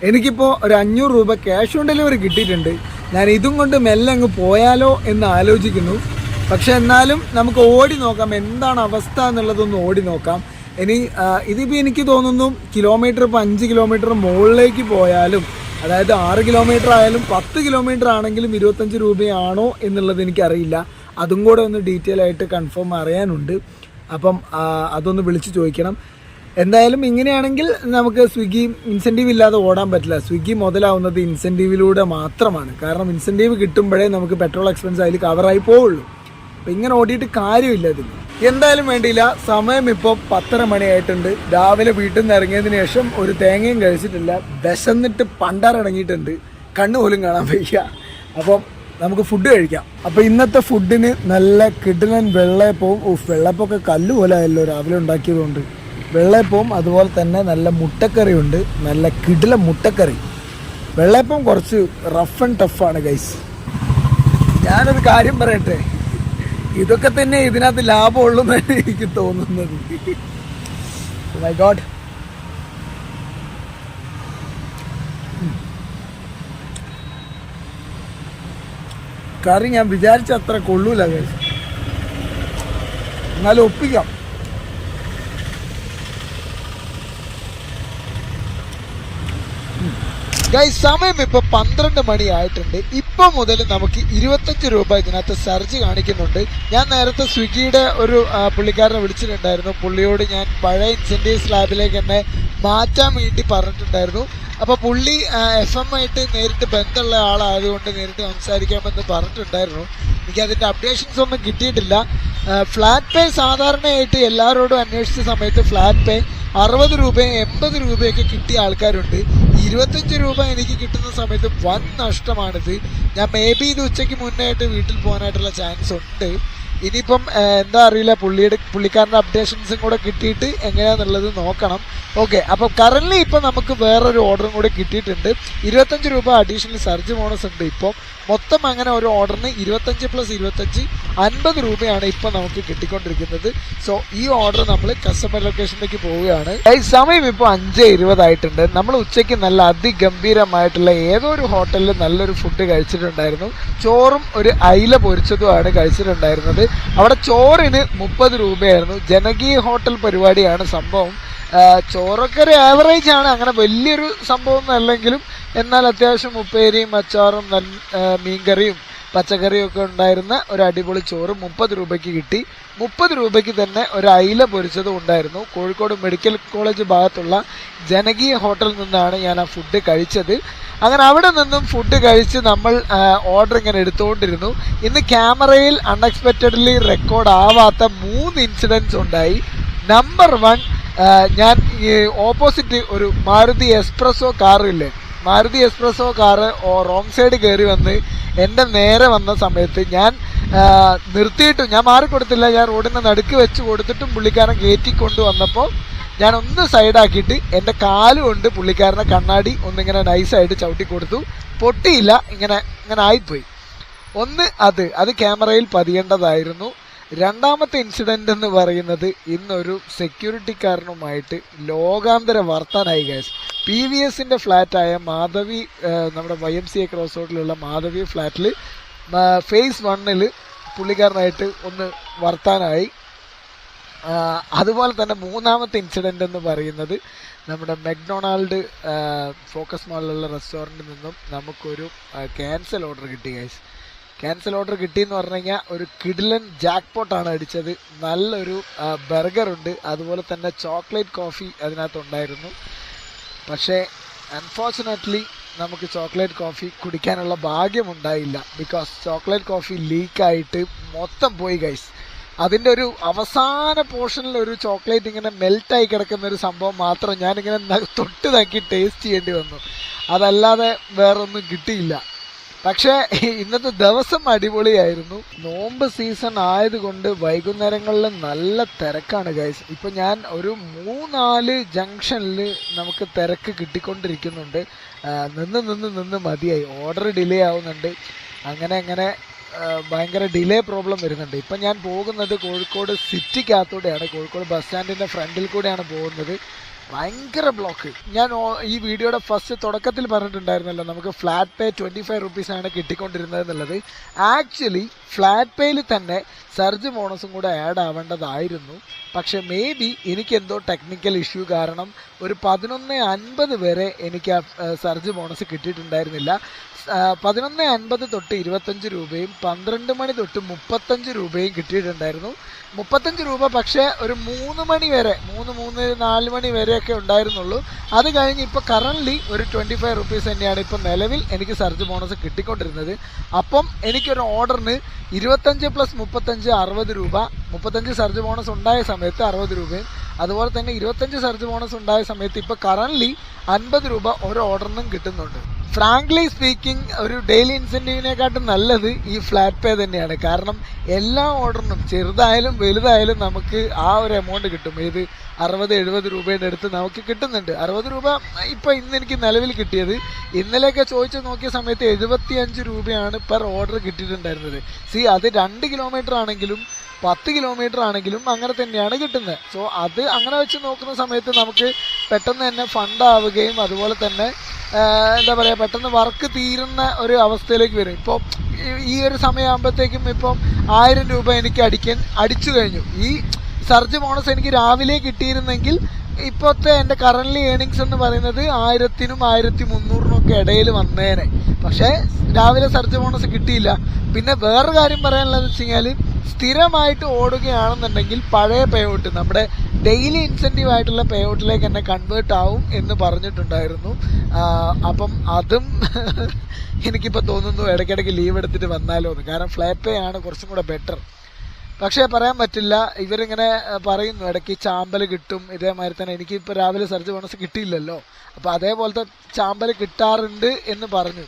എനിക്കിപ്പോൾ ഒരു അഞ്ഞൂറ് രൂപ ക്യാഷ് ഓൺ ഡെലിവറി കിട്ടിയിട്ടുണ്ട്. ഞാൻ ഇതും കൊണ്ട് മെല്ലെ അങ്ങ് പോയാലോ എന്ന് ആലോചിക്കുന്നു. പക്ഷെ എന്നാലും നമുക്ക് ഓടി നോക്കാം. എന്താണ് അവസ്ഥ എന്നുള്ളതൊന്ന് ഓടി നോക്കാം. ഇനി ഇതിപ്പോൾ എനിക്ക് തോന്നുന്നു കിലോമീറ്റർ ഇപ്പോൾ അഞ്ച് കിലോമീറ്റർ മുകളിലേക്ക് പോയാലും അതായത് ആറ് കിലോമീറ്റർ ആയാലും പത്ത് കിലോമീറ്റർ ആണെങ്കിലും ഇരുപത്തഞ്ച് രൂപയാണോ എന്നുള്ളത് എനിക്കറിയില്ല. അതും കൂടെ ഒന്ന് ഡീറ്റെയിൽ ആയിട്ട് കൺഫേം അറിയാനുണ്ട്. അപ്പം അതൊന്ന് വിളിച്ച് ചോദിക്കണം. എന്തായാലും ഇങ്ങനെയാണെങ്കിൽ നമുക്ക് സ്വിഗ്ഗി ഇൻസെന്റീവ് ഇല്ലാതെ ഓടാൻ പറ്റില്ല. സ്വിഗ്ഗി മുതലാവുന്നത് ഇൻസെന്റീവിലൂടെ മാത്രമാണ്. കാരണം ഇൻസെന്റീവ് കിട്ടുമ്പോഴേ നമുക്ക് പെട്രോൾ എക്സ്പെൻസ് അതിൽ കവറായി പോവുള്ളൂ. അപ്പം ഇങ്ങനെ ഓടിയിട്ട് കാര്യമില്ല ഇതിന് എന്തായാലും വേണ്ടിയില്ല. സമയം ഇപ്പോൾ പത്തര മണിയായിട്ടുണ്ട്. രാവിലെ വീട്ടിൽ നിന്ന് ഇറങ്ങിയതിന് ശേഷം ഒരു തേങ്ങയും കഴിച്ചിട്ടില്ല. വിശന്നിട്ട് പണ്ടാറിടങ്ങിയിട്ടുണ്ട് കണ്ണു പോലും കാണാൻ വയ്യ. അപ്പം നമുക്ക് ഫുഡ് കഴിക്കാം. അപ്പോൾ ഇന്നത്തെ ഫുഡിന് നല്ല കിടിലൻ വെള്ളയപ്പവും ഉഫ് വെള്ളയപ്പമൊക്കെ കല്ല് പോലെ ആയല്ലോ രാവിലെ ഉണ്ടാക്കിയതുകൊണ്ട്. വെള്ളയപ്പവും അതുപോലെ തന്നെ നല്ല മുട്ടക്കറിയുണ്ട്. നല്ല കിടില മുട്ടക്കറി. വെള്ളയപ്പം കുറച്ച് റഫ് ആൻഡ് ടഫാണ് ഗൈസ് ഞാനൊരു കാര്യം പറയട്ടെ? ഇതൊക്കെ തന്നെ ഇതിനകത്ത് ലാഭമുള്ളൂ എന്നാണ് എനിക്ക് തോന്നുന്നത്. മൈ ഗോഡ് കറി ഞാൻ വിചാരിച്ച അത്ര കൊള്ളൂല. എന്നാലും ഒപ്പിക്കാം. സമയം ഇപ്പൊ പന്ത്രണ്ട് മണി ആയിട്ടുണ്ട്. ഇപ്പൊ മുതൽ നമുക്ക് ഇരുപത്തഞ്ച് രൂപ ഇതിനകത്ത് സർജ് കാണിക്കുന്നുണ്ട്. ഞാൻ നേരത്തെ സ്വിഗ്ഗിയുടെ ഒരു പുള്ളിക്കാരനെ വിളിച്ചിട്ടുണ്ടായിരുന്നു. പുള്ളിയോട് ഞാൻ പഴയ ഇൻസെന്റീവ് സ്ലാബിലേക്ക് എന്നെ മാറ്റാൻ വേണ്ടി പറഞ്ഞിട്ടുണ്ടായിരുന്നു. അപ്പോൾ പുള്ളി എഫ് എം ആയിട്ട് നേരിട്ട് ബന്ധമുള്ള ആളായതുകൊണ്ട് നേരിട്ട് സംസാരിക്കാമെന്ന് പറഞ്ഞിട്ടുണ്ടായിരുന്നു. എനിക്ക് അതിന്റെ അപ്ഡേഷൻസ് ഒന്നും കിട്ടിയിട്ടില്ല. ഫ്ലാറ്റ് പേ സാധാരണയായിട്ട് എല്ലാവരോടും അന്വേഷിച്ച സമയത്ത് ഫ്ലാറ്റ് പേ അറുപത് രൂപയും എൺപത് രൂപയൊക്കെ കിട്ടിയ ആൾക്കാരുണ്ട്. ഇരുപത്തഞ്ച് രൂപ എനിക്ക് കിട്ടുന്ന സമയത്ത് വൻ നഷ്ടമാണിത്. ഞാൻ മേ ബി ഇത് ഉച്ചയ്ക്ക് മുന്നേ ആയിട്ട് വീട്ടിൽ പോകാനായിട്ടുള്ള ചാൻസ് ഉണ്ട്. ഇനിയിപ്പം എന്താ അറിയില്ല പുള്ളിയുടെ പുള്ളിക്കാരന്റെ അപ്ഡേഷൻസും കൂടെ കിട്ടിയിട്ട് എങ്ങനെയാന്നുള്ളത് നോക്കണം. ഓക്കെ അപ്പം കറൻലി ഇപ്പം നമുക്ക് വേറൊരു ഓർഡറും കൂടെ കിട്ടിയിട്ടുണ്ട്. ഇരുപത്തഞ്ച് രൂപ അഡീഷണൽ സർജ് ബോണസ് ഉണ്ട് ഇപ്പോൾ മൊത്തം അങ്ങനെ ഒരു ഓർഡറിന് ഇരുപത്തഞ്ച് പ്ലസ് ഇരുപത്തഞ്ച് അൻപത് രൂപയാണ് ഇപ്പം നമുക്ക് കിട്ടിക്കൊണ്ടിരിക്കുന്നത്. സോ ഈ ഓർഡർ നമ്മൾ കസ്റ്റമർ ലൊക്കേഷനിലേക്ക് പോവുകയാണ്. സമയം ഇപ്പോൾ അഞ്ച് ഇരുപതായിട്ടുണ്ട്. നമ്മൾ ഉച്ചയ്ക്ക് നല്ല അതിഗംഭീരമായിട്ടുള്ള ഏതോ ഒരു ഹോട്ടലിൽ നല്ലൊരു ഫുഡ് കഴിച്ചിട്ടുണ്ടായിരുന്നു. ചോറും ഒരു അയില പൊരിച്ചതുമാണ് കഴിച്ചിട്ടുണ്ടായിരുന്നത്. അവിടെ ചോറിന് മുപ്പത് രൂപയായിരുന്നു. ജനകീയ ഹോട്ടൽ പരിപാടിയാണ് സംഭവം. ചോറൊക്കെ ഒരു ആവറേജ് ആണ്. അങ്ങനെ വലിയൊരു സംഭവം അല്ലെങ്കിലും എന്നാൽ അത്യാവശ്യം ഉപ്പേരിയും അച്ചാറും മീൻകറിയും പച്ചക്കറിയും ഒക്കെ ഉണ്ടായിരുന്ന ഒരു അടിപൊളി ചോറ് മുപ്പത് രൂപയ്ക്ക് കിട്ടി. മുപ്പത് രൂപയ്ക്ക് തന്നെ ഒരു അയില പൊരിച്ചതും ഉണ്ടായിരുന്നു. കോഴിക്കോട് മെഡിക്കൽ കോളേജ് ഭാഗത്തുള്ള ജനകീയ ഹോട്ടലിൽ നിന്നാണ് ഞാൻ ആ ഫുഡ് കഴിച്ചത്. അങ്ങനെ അവിടെ നിന്നും ഫുഡ് കഴിച്ച് നമ്മൾ ഓർഡർ ഇങ്ങനെ എടുത്തുകൊണ്ടിരുന്നു. ഇന്ന് ക്യാമറയിൽ അൺഎക്സ്പെക്റ്റഡ്ലി റെക്കോർഡ് ആവാത്ത മൂന്ന് ഇൻസിഡൻസ് ഉണ്ടായി. നമ്പർ വൺ ഞാൻ ഈ ഓപ്പോസിറ്റ് ഒരു Maruti espresso കാറില്ലേ Maruti Espresso car wrong side കയറി വന്ന് എന്റെ നേരെ വന്ന സമയത്ത് ഞാൻ നിർത്തിയിട്ടും ഞാൻ മാറിക്കൊടുത്തില്ല. ഞാൻ റോഡിന് നടുക്ക് വെച്ച് കൊടുത്തിട്ടും പുള്ളിക്കാരൻ കയറ്റി കൊണ്ടുവന്നപ്പോൾ ഞാൻ ഒന്ന് സൈഡാക്കിയിട്ട് എന്റെ കാൽ കൊണ്ട് പുള്ളിക്കാരനെ കണ്ണാടി ഒന്നിങ്ങനെ നൈസായിട്ട് ചവിട്ടി കൊടുത്തു പൊട്ടിയില്ല ഇങ്ങനെ ഇങ്ങനെ ആയിപ്പോയി. ഒന്ന് അത് അത് ക്യാമറയിൽ പതിയേണ്ടതായിരുന്നു. രണ്ടാമത്തെ ഇൻസിഡന്റ് എന്ന് പറയുന്നത് ഇന്നൊരു സെക്യൂരിറ്റിക്കാരനുമായിട്ട് ലോകാന്തര വർത്താനായി ഗൈസ് പി വി എസിന്റെ ഫ്ലാറ്റായ മാധവി നമ്മുടെ Y M C A cross റോഡിലുള്ള മാധവി ഫ്ലാറ്റിൽ ഫേസ് വണ്ണിൽ പുള്ളിക്കാരനായിട്ട് ഒന്ന് വർത്താനായി. അതുപോലെ തന്നെ മൂന്നാമത്തെ ഇൻസിഡന്റ് എന്ന് പറയുന്നത് നമ്മുടെ മെക്ഡൊണാൾഡ് ഫോക്കസ് മാളിലുള്ള റെസ്റ്റോറന്റിൽ നിന്നും നമുക്കൊരു ക്യാൻസൽ ഓർഡർ കിട്ടി ഗൈസ് ക്യാൻസൽ ഓർഡർ കിട്ടിയെന്ന് പറഞ്ഞു കഴിഞ്ഞാൽ ഒരു കിഡിലൻ ജാക്ക് പോട്ടാണ് അടിച്ചത്. നല്ലൊരു ബർഗർ ഉണ്ട്. അതുപോലെ തന്നെ ചോക്ലേറ്റ് കോഫി അതിനകത്തുണ്ടായിരുന്നു. പക്ഷേ അൺഫോർച്ചുനേറ്റ്ലി നമുക്ക് ചോക്ലേറ്റ് കോഫി കുടിക്കാനുള്ള ഭാഗ്യമുണ്ടായില്ല. ബിക്കോസ് ചോക്ലേറ്റ് കോഫി ലീക്കായിട്ട് മൊത്തം പോയി ഗൈസ് അതിന്റെ ഒരു അവസാന പോർഷനിൽ ഒരു ചോക്ലേറ്റ് ഇങ്ങനെ മെൽറ്റായി കിടക്കുന്ന ഒരു സംഭവം മാത്രം ഞാനിങ്ങനെ തൊട്ട് നക്കി ടേസ്റ്റ് ചെയ്യേണ്ടി വന്നു. അതല്ലാതെ വേറൊന്നും കിട്ടിയില്ല. പക്ഷേ ഇന്നത്തെ ദിവസം അടിപൊളിയായിരുന്നു. നോമ്പ് സീസൺ ആയതുകൊണ്ട് വൈകുന്നേരങ്ങളിൽ നല്ല തിരക്കാണ് ഗൈസ് ഇപ്പൊ ഞാൻ ഒരു മൂന്നാൽ ജംഗ്ഷനിൽ നമുക്ക് തിരക്ക് കിട്ടിക്കൊണ്ടിരിക്കുന്നുണ്ട്. നിന്ന് നിന്ന് നിന്ന് മതിയായി. ഓർഡർ ഡിലേ ആവുന്നുണ്ട്. അങ്ങനെ അങ്ങനെ ഭയങ്കര ഡിലേ പ്രോബ്ലം വരുന്നുണ്ട്. ഇപ്പം ഞാൻ പോകുന്നത് കോഴിക്കോട് സിറ്റിക്കകത്തൂടെയാണ്. കോഴിക്കോട് ബസ് സ്റ്റാൻഡിന്റെ ഫ്രണ്ടിൽ കൂടെയാണ് പോകുന്നത്. ഭയങ്കര ബ്ലോക്ക് ഞാൻ ഈ വീഡിയോയുടെ ഫസ്റ്റ് തുടക്കത്തിൽ പറഞ്ഞിട്ടുണ്ടായിരുന്നല്ലോ നമുക്ക് flat pay twenty five rupees ആണ് കിട്ടിക്കൊണ്ടിരുന്നത് എന്നുള്ളത്. ആക്ച്വലി ഫ്ലാറ്റ് പേയിൽ തന്നെ സർജ് ബോണസും കൂടെ ആഡ് ആവേണ്ടതായിരുന്നു. പക്ഷേ മേ ബി എനിക്കെന്തോ ടെക്നിക്കൽ ഇഷ്യൂ കാരണം ഒരു പതിനൊന്ന് അൻപത് വരെ എനിക്ക് ആ സർജ് ബോണസ് കിട്ടിയിട്ടുണ്ടായിരുന്നില്ല. പതിനൊന്ന് അൻപത് തൊട്ട് ഇരുപത്തഞ്ച് രൂപയും പന്ത്രണ്ട് മണി തൊട്ട് മുപ്പത്തഞ്ച് രൂപയും കിട്ടിയിട്ടുണ്ടായിരുന്നു. മുപ്പത്തഞ്ച് രൂപ പക്ഷേ ഒരു മൂന്ന് മണി വരെ മൂന്ന് മൂന്ന് നാല് മണി വരെയൊക്കെ ഉണ്ടായിരുന്നുള്ളൂ. അത് കഴിഞ്ഞ് ഇപ്പോൾ കറന്റ്ലി ഒരു ട്വന്റി ഫൈവ് റുപ്പീസ് തന്നെയാണ് ഇപ്പോൾ നിലവിൽ എനിക്ക് സർജ് ബോണസ് കിട്ടിക്കൊണ്ടിരുന്നത്. അപ്പം എനിക്കൊരു ഓർഡറിന് ഇരുപത്തഞ്ച് പ്ലസ് മുപ്പത്തഞ്ച് അറുപത് രൂപ മുപ്പത്തഞ്ച് സർജ് ബോണസ് ഉണ്ടായ സമയത്ത് അറുപത് രൂപയും അതുപോലെ തന്നെ ഇരുപത്തഞ്ച് സർജ് ബോണസ് ഉണ്ടായ സമയത്ത് ഇപ്പോൾ കറന്റ്ലി അൻപത് രൂപ ഒരു ഓർഡറിനും കിട്ടുന്നുണ്ട്. ഫ്രാങ്ക്ലി സ്പീക്കിംഗ് ഒരു ഡെയിലി ഇൻസെന്റീവിനെക്കാട്ടും നല്ലത് ഈ ഫ്ലാറ്റ് പേ തന്നെയാണ്. കാരണം എല്ലാ ഓർഡറിനും ചെറുതായാലും വലുതായാലും നമുക്ക് ആ ഒരു എമൗണ്ട് കിട്ടും. ഏത് അറുപത് എഴുപത് രൂപയുടെ അടുത്ത് നമുക്ക് കിട്ടുന്നുണ്ട്. അറുപത് രൂപ ഇപ്പം ഇന്ന് എനിക്ക് നിലവിൽ കിട്ടിയത് ഇന്നലെയൊക്കെ ചോദിച്ചു നോക്കിയ സമയത്ത് എഴുപത്തിയഞ്ച് രൂപയാണ് പെർ ഓർഡർ കിട്ടിയിട്ടുണ്ടായിരുന്നത്. സി അത് രണ്ട് കിലോമീറ്റർ ആണെങ്കിലും പത്ത് കിലോമീറ്റർ ആണെങ്കിലും അങ്ങനെ തന്നെയാണ് കിട്ടുന്നത് സോ അത് അങ്ങനെ വെച്ച് നോക്കുന്ന സമയത്ത് നമുക്ക് പെട്ടെന്ന് തന്നെ ഫണ്ടാവുകയും അതുപോലെ തന്നെ എന്താ പറയുക പെട്ടെന്ന് വർക്ക് തീരുന്ന ഒരു അവസ്ഥയിലേക്ക് വരും. ഇപ്പോൾ ഈ ഒരു സമയമാകുമ്പോഴത്തേക്കും ഇപ്പം ആയിരം രൂപ എനിക്ക് അടിക്കാൻ അടിച്ചു കഴിഞ്ഞു. ഈ സർജ് ബോണസ് എനിക്ക് രാവിലെ കിട്ടിയിരുന്നെങ്കിൽ ഇപ്പോഴത്തെ എന്റെ കറന്റ് ഏണിങ്സ് എന്ന് പറയുന്നത് ആയിരത്തിനും ആയിരത്തി മുന്നൂറിനും ഒക്കെ ഇടയിൽ വന്നേനെ. പക്ഷേ രാവിലെ സർജ് ബോണസ് കിട്ടിയില്ല. പിന്നെ വേറൊരു കാര്യം പറയാനുള്ളതെന്ന് വെച്ച് കഴിഞ്ഞാൽ സ്ഥിരമായിട്ട് ഓടുകയാണെന്നുണ്ടെങ്കിൽ പഴയ പേ ഔട്ട് നമ്മുടെ ഡെയിലി ഇൻസെന്റീവ് ആയിട്ടുള്ള പേ ഔട്ടിലേക്ക് തന്നെ കൺവേർട്ട് ആവും എന്ന് പറഞ്ഞിട്ടുണ്ടായിരുന്നു. അപ്പം അതും എനിക്കിപ്പോൾ തോന്നുന്നു ഇടയ്ക്കിടയ്ക്ക് ലീവ് എടുത്തിട്ട് വന്നാലോ എന്ന്. കാരണം ഫ്ലാറ്റ് പേ ആണ് കുറച്ചും കൂടെ ബെറ്റർ പക്ഷേ പറയാൻ പറ്റില്ല. ഇവരിങ്ങനെ പറയുന്നു ഇടയ്ക്ക് ചാമ്പൽ കിട്ടും. ഇതേമാതിരി തന്നെ എനിക്കിപ്പോൾ രാവിലെ സർജ് ബോണസ് കിട്ടിയില്ലല്ലോ. അപ്പോൾ അതേപോലത്തെ ചാമ്പൽ കിട്ടാറുണ്ട് എന്ന് പറഞ്ഞു.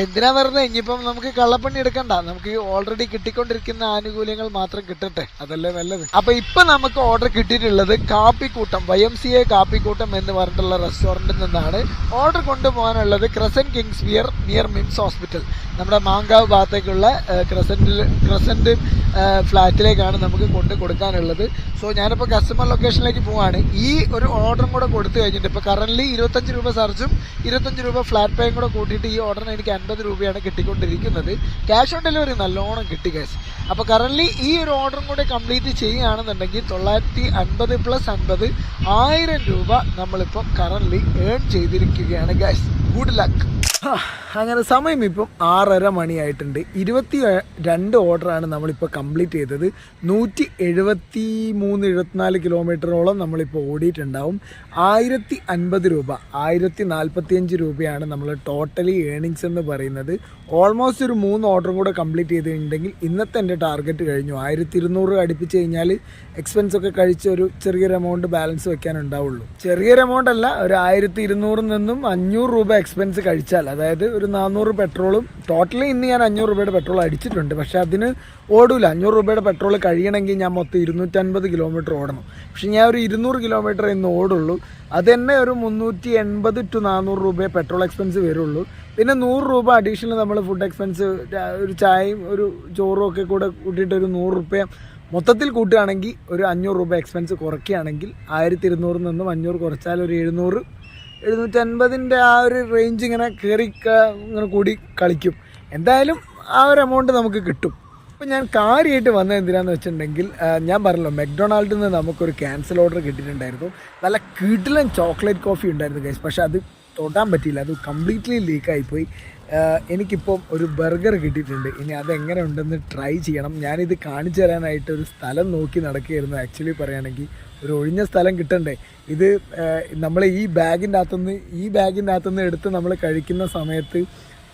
എന്തിനാ പറഞ്ഞത് ഇനിയിപ്പം നമുക്ക് കള്ളപ്പണി എടുക്കണ്ട. നമുക്ക് ഓൾറെഡി കിട്ടിക്കൊണ്ടിരിക്കുന്ന ആനുകൂല്യങ്ങൾ മാത്രം കിട്ടട്ടെ. അതല്ലേ നല്ലത്. അപ്പൊ ഇപ്പൊ നമുക്ക് ഓർഡർ കിട്ടിയിട്ടുള്ളത് Kappikoottam Y M C A Kappikoottam എന്ന് പറഞ്ഞിട്ടുള്ള റെസ്റ്റോറന്റിൽ നിന്നാണ് ഓർഡർ കൊണ്ടുപോകാനുള്ളത് ക്രസൻ കിങ്സ് വിയർ നിയർ മിംസ് ഹോസ്പിറ്റൽ നമ്മുടെ മാങ്കാവ് ഭാഗത്തേക്കുള്ള ക്രസന്റിൽ ക്രസന്റ് ഫ്ലാറ്റിലേക്കാണ് നമുക്ക് കൊണ്ട് കൊടുക്കാനുള്ളത്. സോ ഞാനിപ്പോൾ കസ്റ്റമർ ലൊക്കേഷനിലേക്ക് പോവാണ്. ഈ ഒരു ഓർഡറും കൂടെ കൊടുത്തു കഴിഞ്ഞിട്ട് ഇപ്പോൾ കറന്റ് ഇരുപത്തഞ്ച് രൂപ സർജും ഇരുപത്തഞ്ച് രൂപ ഫ്ലാറ്റ് പേയും കൂടെ കൂട്ടിയിട്ട് ഈ ഓർഡറിന് എനിക്ക് അൻപത് രൂപയാണ് കിട്ടിക്കൊണ്ടിരിക്കുന്നത്. ക്യാഷ് ഓൺ ഡെലിവറി നല്ലോണം കിട്ടി ഗൈസ് അപ്പോൾ കറന്റ്ലി ഈ ഒരു ഓർഡറും കൂടെ കംപ്ലീറ്റ് ചെയ്യുകയാണെന്നുണ്ടെങ്കിൽ തൊള്ളായിരത്തി അൻപത് പ്ലസ് അൻപത് ആയിരം രൂപ നമ്മളിപ്പോൾ കറന്റ്ലി ഏൺ ചെയ്തിരിക്കുകയാണ് ഗ്യാസ് ഗുഡ് ലക്ക് അങ്ങനെ സമയം ഇപ്പം ആറര മണിയായിട്ടുണ്ട്. ഇരുപത്തി രണ്ട് ഓർഡറാണ് നമ്മളിപ്പോൾ കംപ്ലീറ്റ് ചെയ്തത്. നൂറ്റി എഴുപത്തി മൂന്ന് എഴുപത്തിനാല് കിലോമീറ്ററോളം നമ്മളിപ്പോൾ ഓടിയിട്ടുണ്ടാവും. ആയിരത്തി അൻപത് രൂപ ആയിരത്തി നാൽപ്പത്തിയഞ്ച് രൂപയാണ് നമ്മൾ ടോട്ടലി ഏണിങ്സ് എന്ന് പറയുന്നത് ഓൾമോസ്റ്റ് ഒരു മൂന്ന് ഓർഡറും കൂടെ കംപ്ലീറ്റ് ചെയ്തിട്ടുണ്ടെങ്കിൽ ഇന്നത്തെ എന്റെ ടാർഗറ്റ് കഴിഞ്ഞു. ആയിരത്തി ഇരുന്നൂറ് അടുപ്പിച്ച് കഴിഞ്ഞാൽ എക്സ്പെൻസ് ഒക്കെ കഴിച്ച് ഒരു ചെറിയൊരു എമൗണ്ട് ബാലൻസ് വെക്കാൻ ഉണ്ടാവുള്ളൂ. ചെറിയൊരു എമൗണ്ട് അല്ല ഒരു ആയിരത്തി ഇരുന്നൂറിൽ നിന്നും അഞ്ഞൂറ് രൂപ എക്സ്പെൻസ് കഴിച്ചാൽ അതായത് ഒരു നാനൂറ് പെട്രോളും ടോട്ടലി ഇന്ന് ഞാൻ അഞ്ഞൂറ് രൂപയുടെ പെട്രോൾ അടിച്ചിട്ടുണ്ട്. പക്ഷേ അതിന് ഓടൂല. അഞ്ഞൂറ് രൂപയുടെ പെട്രോൾ കഴിയണമെങ്കിൽ ഞാൻ മൊത്തം ഇരുന്നൂറ്റൻപത് കിലോമീറ്റർ ഓടണം. പക്ഷേ ഞാൻ ഒരു ഇരുന്നൂറ് കിലോമീറ്റർ ഇന്ന് ഓടുള്ളൂ. അത് തന്നെ ഒരു മുന്നൂറ്റി എൺപത് ടു നാനൂറ് രൂപയെ പെട്രോൾ എക്സ്പെൻസ് വരുള്ളൂ. പിന്നെ നൂറ് രൂപ അഡീഷണൽ നമ്മൾ ഫുഡ് എക്സ്പെൻസ് ഒരു ചായയും ഒരു ചോറും ഒക്കെ കൂടെ കൂട്ടിയിട്ട് ഒരു നൂറ് രൂപ മൊത്തത്തിൽ കൂട്ടുകയാണെങ്കിൽ ഒരു അഞ്ഞൂറ് രൂപ എക്സ്പെൻസ് കുറയ്ക്കുകയാണെങ്കിൽ ആയിരത്തി ഇരുന്നൂറിൽ നിന്നും അഞ്ഞൂറ് കുറച്ചാൽ ഒരു എഴുന്നൂറ്. എഴുന്നൂറ്റൻപതിന്റെ ആ ഒരു റേഞ്ച് ഇങ്ങനെ കയറി ഇങ്ങനെ കൂടി കളിക്കും. എന്തായാലും ആ ഒരു എമൗണ്ട് നമുക്ക് കിട്ടും. അപ്പോൾ ഞാൻ കാര്യമായിട്ട് വന്നത് എന്തിനാന്ന് വെച്ചിട്ടുണ്ടെങ്കിൽ ഞാൻ പറഞ്ഞല്ലോ മെക്ഡൊണാൾഡിൽ നിന്ന് നമുക്കൊരു ക്യാൻസൽ ഓർഡർ കിട്ടിയിട്ടുണ്ടായിരുന്നു. നല്ല കീട്ടിലും ചോക്ലേറ്റ് കോഫി ഉണ്ടായിരുന്നു കേസ് പക്ഷേ അത് തൊടാൻ പറ്റിയില്ല. അത് കംപ്ലീറ്റ്ലി ലീക്കായിപ്പോയി എനിക്കിപ്പം ഒരു ബർഗർ കിട്ടിയിട്ടുണ്ട്. ഇനി അതെങ്ങനെ ഉണ്ടെന്ന് ട്രൈ ചെയ്യണം. ഞാനിത് കാണിച്ചു തരാനായിട്ട് ഒരു സ്ഥലം നോക്കി നടക്കുകയായിരുന്നു. ആക്ച്വലി പറയുകയാണെങ്കിൽ ഒരു ഒഴിഞ്ഞ സ്ഥലം കിട്ടണ്ടേ. ഇത് നമ്മൾ ഈ ബാഗിന്റെ അകത്തുനിന്ന് ഈ ബാഗിന്റെ അകത്തുനിന്ന് എടുത്ത് നമ്മൾ കഴിക്കുന്ന സമയത്ത്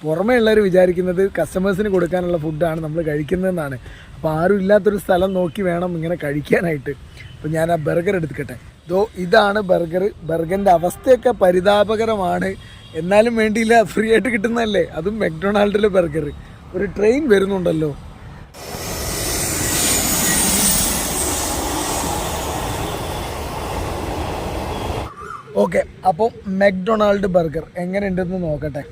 പുറമേ ഉള്ളവർ വിചാരിക്കുന്നത് കസ്റ്റമേഴ്സിന് കൊടുക്കാനുള്ള ഫുഡാണ് നമ്മൾ കഴിക്കുന്നതെന്നാണ്. അപ്പോൾ ആരും ഇല്ലാത്തൊരു സ്ഥലം നോക്കി വേണം ഇങ്ങനെ കഴിക്കാനായിട്ട്. അപ്പോൾ ഞാൻ ആ ബർഗർ എടുക്കട്ടെ ദോ ഇതാണ് ബർഗർ ബർഗറിന്റെ അവസ്ഥയൊക്കെ പരിതാപകരമാണ്. എന്നാലും വേണ്ടിയില്ല ഫ്രീ ആയിട്ട് കിട്ടുന്നതല്ലേ? അതും മെക്ഡൊണാൾഡിലെ ബർഗർ. ഒരു ട്രെയിൻ വരുന്നുണ്ടല്ലോ. ഓക്കെ അപ്പോൾ മെക്ഡൊണാൾഡ് ബർഗർ എങ്ങനെയുണ്ടെന്ന് നോക്കട്ടെ.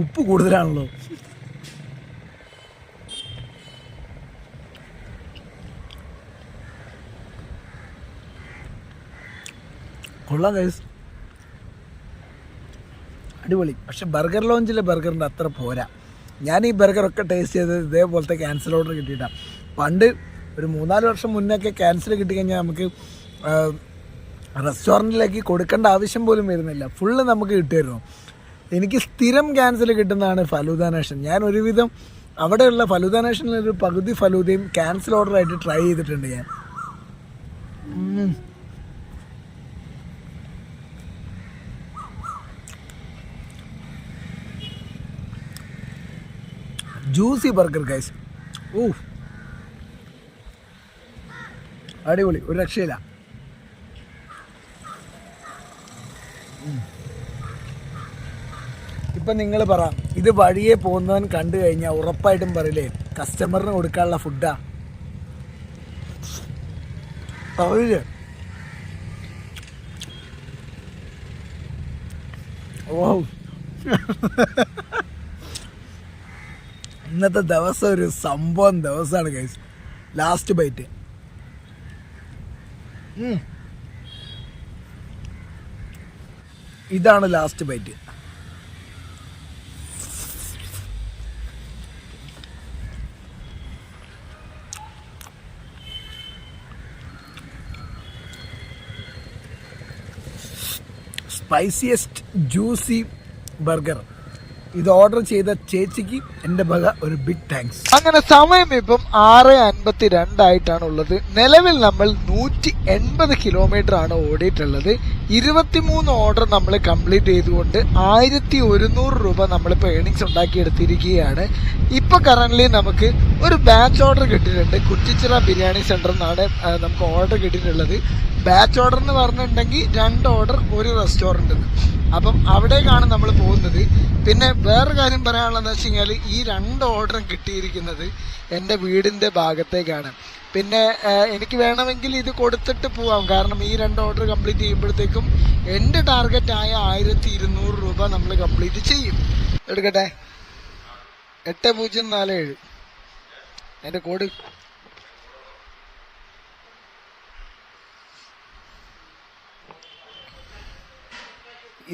ഉപ്പ് കൂടുതലാണല്ലോ. കൊള്ളാം ഗൈസ് അടിപൊളി. പക്ഷെ ബർഗർ ലോഞ്ചിലെ ബർഗറിന്റെ അത്ര പോരാ. ഞാൻ ഈ ബർഗറൊക്കെ ടേസ്റ്റ് ചെയ്തത് ഇതേപോലത്തെ ക്യാൻസൽ ഓർഡർ കിട്ടിയിട്ടാണ് പണ്ട് ഒരു മൂന്നാൽ വർഷം മുന്നൊക്കെ ക്യാൻസൽ കിട്ടിക്കഴിഞ്ഞാൽ നമുക്ക് റെസ്റ്റോറന്റിലേക്ക് കൊടുക്കേണ്ട ആവശ്യം പോലും വരുന്നില്ല. ഫുള്ള് നമുക്ക് കിട്ടുമായിരുന്നു എനിക്ക് സ്ഥിരം ക്യാൻസൽ കിട്ടുന്നതാണ് ഫലൂദ നേഷൻ. ഞാൻ ഒരുവിധം അവിടെയുള്ള ഫലൂദ നേഷനിൽ ഒരു പകുതി ഫലൂദയും ക്യാൻസൽ ഓർഡറായിട്ട് ട്രൈ ചെയ്തിട്ടുണ്ട് ഞാൻ. ജ്യൂസി ബർഗർ ഗൈസ് ഓ അടിപൊളി. ഒരു രക്ഷയില്ല. ഇപ്പൊ നിങ്ങൾ പറ ഇത് വഴിയെ പോകുന്നവൻ കണ്ടു കഴിഞ്ഞാൽ ഉറപ്പായിട്ടും പറയില്ലേ കസ്റ്റമറിന് കൊടുക്കാനുള്ള ഫുഡാ പറയില്ലേ? ഓ ഇന്നത്തെ ദിവസം ഒരു സംഭവം ദിവസമാണ് കൈസ് ലാസ്റ്റ് ബൈറ്റ് ഇതാണ് last bite spiciest juicy burger ഇത് ഓർഡർ ചെയ്ത ചേച്ചിക്ക് എന്റെ വക ഒരു ബിഗ് താങ്ക്സ് അങ്ങനെ സമയം ഇപ്പം ആറ് അൻപത്തി രണ്ടായിട്ടാണ് ഉള്ളത്. നിലവിൽ നമ്മൾ നൂറ്റി എൺപത് കിലോമീറ്റർ ആണ് ഓടിയിട്ടുള്ളത്. ഇരുപത്തിമൂന്ന് ഓർഡർ നമ്മൾ കംപ്ലീറ്റ് ചെയ്തുകൊണ്ട് ആയിരത്തി ഒരുന്നൂറ് രൂപ നമ്മളിപ്പോൾ ഏണിങ്സ് ഉണ്ടാക്കിയെടുത്തിരിക്കുകയാണ്. ഇപ്പോൾ കറന്റ്ലി നമുക്ക് ഒരു ബാച്ച് ഓർഡർ കിട്ടിയിട്ടുണ്ട്. കുറ്റിച്ചിറ ബിരിയാണി സെന്റർ എന്നാണ് നമുക്ക് ഓർഡർ കിട്ടിയിട്ടുള്ളത്. ബാച്ച് ഓർഡർ എന്ന് പറഞ്ഞിട്ടുണ്ടെങ്കിൽ രണ്ട് ഓർഡർ ഒരു റെസ്റ്റോറന്റ് അപ്പം അവിടേക്കാണ് നമ്മൾ പോകുന്നത്. പിന്നെ വേറെ കാര്യം പറയാനുള്ളതെന്ന് വെച്ച് കഴിഞ്ഞാൽ ഈ രണ്ട് ഓർഡറും കിട്ടിയിരിക്കുന്നത് എന്റെ വീടിന്റെ ഭാഗത്തേക്കാണ്. പിന്നെ എനിക്ക് വേണമെങ്കിൽ ഇത് കൊടുത്തിട്ട് പോവാം. കാരണം ഈ രണ്ട് ഓർഡർ കംപ്ലീറ്റ് ചെയ്യുമ്പോഴത്തേക്കും എന്റെ ടാർഗറ്റ് ആയ ആയിരത്തി ഇരുന്നൂറ് രൂപ നമ്മൾ കംപ്ലീറ്റ് ചെയ്യും. എടുക്കട്ടെ? എട്ട് പൂജ്യം നാല് ഏഴ്. എന്റെ കോഡ്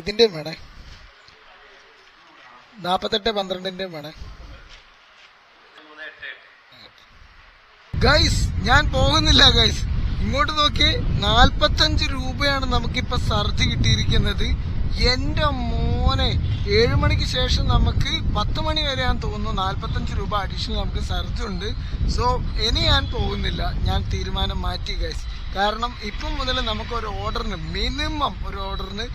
ഇതിന്റെയും വേണേ. നാൽപ്പത്തെട്ട് പന്ത്രണ്ടിന്റെയും വേണേ. ഗൈസ് ഞാൻ പോകുന്നില്ല ഗൈസ് ഇങ്ങോട്ട് നോക്കി നാൽപ്പത്തഞ്ച് രൂപയാണ് നമുക്കിപ്പോ സർജ് കിട്ടിയിരിക്കുന്നത്. എന്റെ മോനെ ഏഴു മണിക്ക് ശേഷം നമുക്ക് പത്ത് മണി വരെയാന്ന് തോന്നുന്നു. നാൽപ്പത്തഞ്ച് രൂപ അഡീഷണൽ നമുക്ക് സർജ് ഉണ്ട്. സോ ഇനി ഞാൻ പോകുന്നില്ല. ഞാൻ തീരുമാനം മാറ്റി ഗൈസ് കാരണം ഇപ്പം മുതൽ നമുക്ക് ഒരു ഓർഡറിന് മിനിമം ഒരു ഓർഡറിന്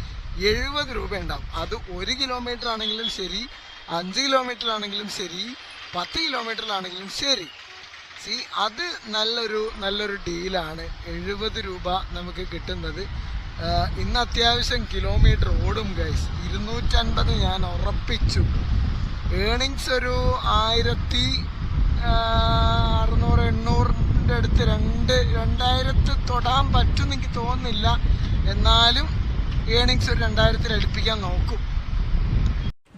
എഴുപത് രൂപ ഉണ്ടാവും അത് ഒരു കിലോമീറ്റർ ആണെങ്കിലും ശരി അഞ്ച് കിലോമീറ്റർ ആണെങ്കിലും ശരി പത്ത് കിലോമീറ്ററിലാണെങ്കിലും ശരി. സി അത് നല്ലൊരു നല്ലൊരു ഡീലാണ് എഴുപത് രൂപ നമുക്ക് കിട്ടുന്നത്. ഇന്ന് അത്യാവശ്യം കിലോമീറ്റർ ഓടും ഗൈസ് ഇരുന്നൂറ്റൻപത് ഞാൻ ഉറപ്പിച്ചു. ഏണിങ്സ് ഒരു ആയിരത്തി അറുന്നൂറ് എണ്ണൂറിന്റെ അടുത്ത് രണ്ട് രണ്ടായിരത്തി തൊടാൻ പറ്റുമെന്ന് എനിക്ക് തോന്നുന്നില്ല. എന്നാലും ഏണിങ്സ് ഒരു രണ്ടായിരത്തിൽ അടുപ്പിക്കാൻ നോക്കും.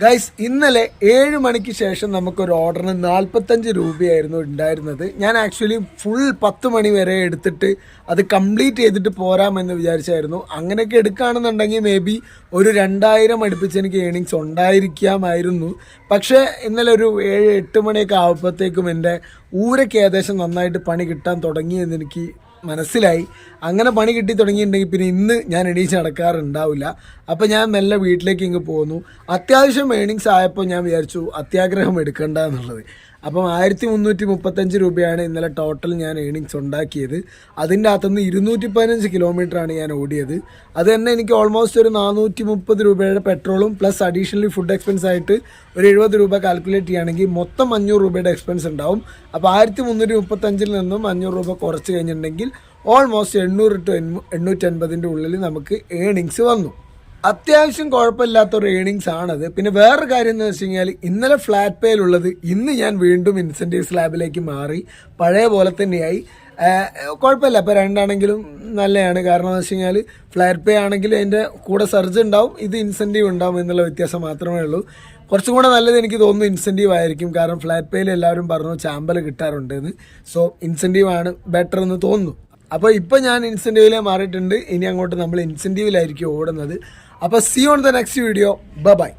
ഗൈസ് ഇന്നലെ ഏഴ് മണിക്ക് ശേഷം നമുക്കൊരു ഓർഡറിന് നാൽപ്പത്തഞ്ച് രൂപയായിരുന്നു ഉണ്ടായിരുന്നത്. ഞാൻ ആക്ച്വലി ഫുൾ പത്ത് മണി വരെ എടുത്തിട്ട് അത് കംപ്ലീറ്റ് ചെയ്തിട്ട് പോരാമെന്ന് വിചാരിച്ചായിരുന്നു. അങ്ങനെയൊക്കെ എടുക്കുകയാണെന്നുണ്ടെങ്കിൽ മേ ബി ഒരു രണ്ടായിരം അടുപ്പിച്ച് എനിക്ക് ഏണിങ്സ് ഉണ്ടായിരിക്കാമായിരുന്നു. പക്ഷേ ഇന്നലെ ഒരു ഏഴ് എട്ട് മണിയൊക്കെ ആവുമ്പോഴത്തേക്കും എന്റെ ഊരൊക്കെ ഏകദേശം നന്നായിട്ട് പണി കിട്ടാൻ തുടങ്ങിയെന്ന് എനിക്ക് മനസ്സിലായി. അങ്ങനെ പണി കിട്ടി തുടങ്ങിയിട്ടുണ്ടെങ്കിൽ പിന്നെ ഇന്ന് ഞാൻ എണീച്ച് നടക്കാറുണ്ടാവില്ല. അപ്പം ഞാൻ മെല്ലെ വീട്ടിലേക്ക് ഇങ്ങ് പോന്നു. അത്യാവശ്യം ഏണിങ്സ് ആയപ്പോൾ ഞാൻ വിചാരിച്ചു അത്യാഗ്രഹം എടുക്കണ്ട എന്നുള്ളത്. അപ്പം ആയിരത്തി മുന്നൂറ്റി മുപ്പത്തഞ്ച് രൂപയാണ് ഇന്നലെ ടോട്ടൽ ഞാൻ ഏണിങ്സ് ഉണ്ടാക്കിയത്. അതിന്റെ അകത്തുനിന്ന് ഇരുന്നൂറ്റി പതിനഞ്ച് കിലോമീറ്ററാണ് ഞാൻ ഓടിയത്. അത് തന്നെ എനിക്ക് ഓൾമോസ്റ്റ് ഒരു നാനൂറ്റി മുപ്പത് രൂപയുടെ പെട്രോളും പ്ലസ് അഡീഷണലി ഫുഡ് എക്സ്പെൻസ് ആയിട്ട് ഒരു എഴുപത് രൂപ കാൽക്കുലേറ്റ് ചെയ്യുകയാണെങ്കിൽ മൊത്തം അഞ്ഞൂറ് രൂപയുടെ എക്സ്പെൻസ് ഉണ്ടാവും. അപ്പോൾ ആയിരത്തി മുന്നൂറ്റി മുപ്പത്തഞ്ചിൽ നിന്നും അഞ്ഞൂറ് രൂപ കുറച്ച് കഴിഞ്ഞിട്ടുണ്ടെങ്കിൽ ഓൾമോസ്റ്റ് എണ്ണൂറ് ടു എണ്ണൂറ്റൻപതിന്റെ ഉള്ളിൽ നമുക്ക് ഏണിങ്സ് വന്നു. അത്യാവശ്യം കുഴപ്പമില്ലാത്ത ഒരു ഏണിങ്സ് ആണത്. പിന്നെ വേറൊരു കാര്യം എന്ന് വെച്ച് കഴിഞ്ഞാൽ ഇന്നലെ ഫ്ലാറ്റ് പേയിലുള്ളത് ഇന്ന് ഞാൻ വീണ്ടും ഇൻസെന്റീവ് സ്ലാബിലേക്ക് മാറി. പഴയ പോലെ തന്നെയായി. കുഴപ്പമില്ല. അപ്പോൾ രണ്ടാണെങ്കിലും നല്ലതാണ് കാരണം എന്ന് വെച്ച് കഴിഞ്ഞാൽ ഫ്ലാറ്റ് പേ ആണെങ്കിൽ അതിന്റെ കൂടെ സർജ് ഉണ്ടാവും. ഇത് ഇൻസെന്റീവ് ഉണ്ടാവും എന്നുള്ള വ്യത്യാസം മാത്രമേ ഉള്ളൂ. കുറച്ചും കൂടെ നല്ലത് എനിക്ക് തോന്നുന്നു ഇൻസെന്റീവ് ആയിരിക്കും. കാരണം ഫ്ലാറ്റ് പേയിൽ എല്ലാവരും പറഞ്ഞു ചാമ്പൽ കിട്ടാറുണ്ടെന്ന് സോ ഇൻസെന്റീവ് ആണ് ബെറ്റർ എന്ന് തോന്നുന്നു. അപ്പോൾ ഇപ്പോൾ ഞാൻ ഇൻസെന്റീവിലേ മാറിയിട്ടുണ്ട്. ഇനി അങ്ങോട്ട് നമ്മൾ ഇൻസെന്റീവിലായിരിക്കും ഓടുന്നത്. അപ്പോൾ see on the next video bye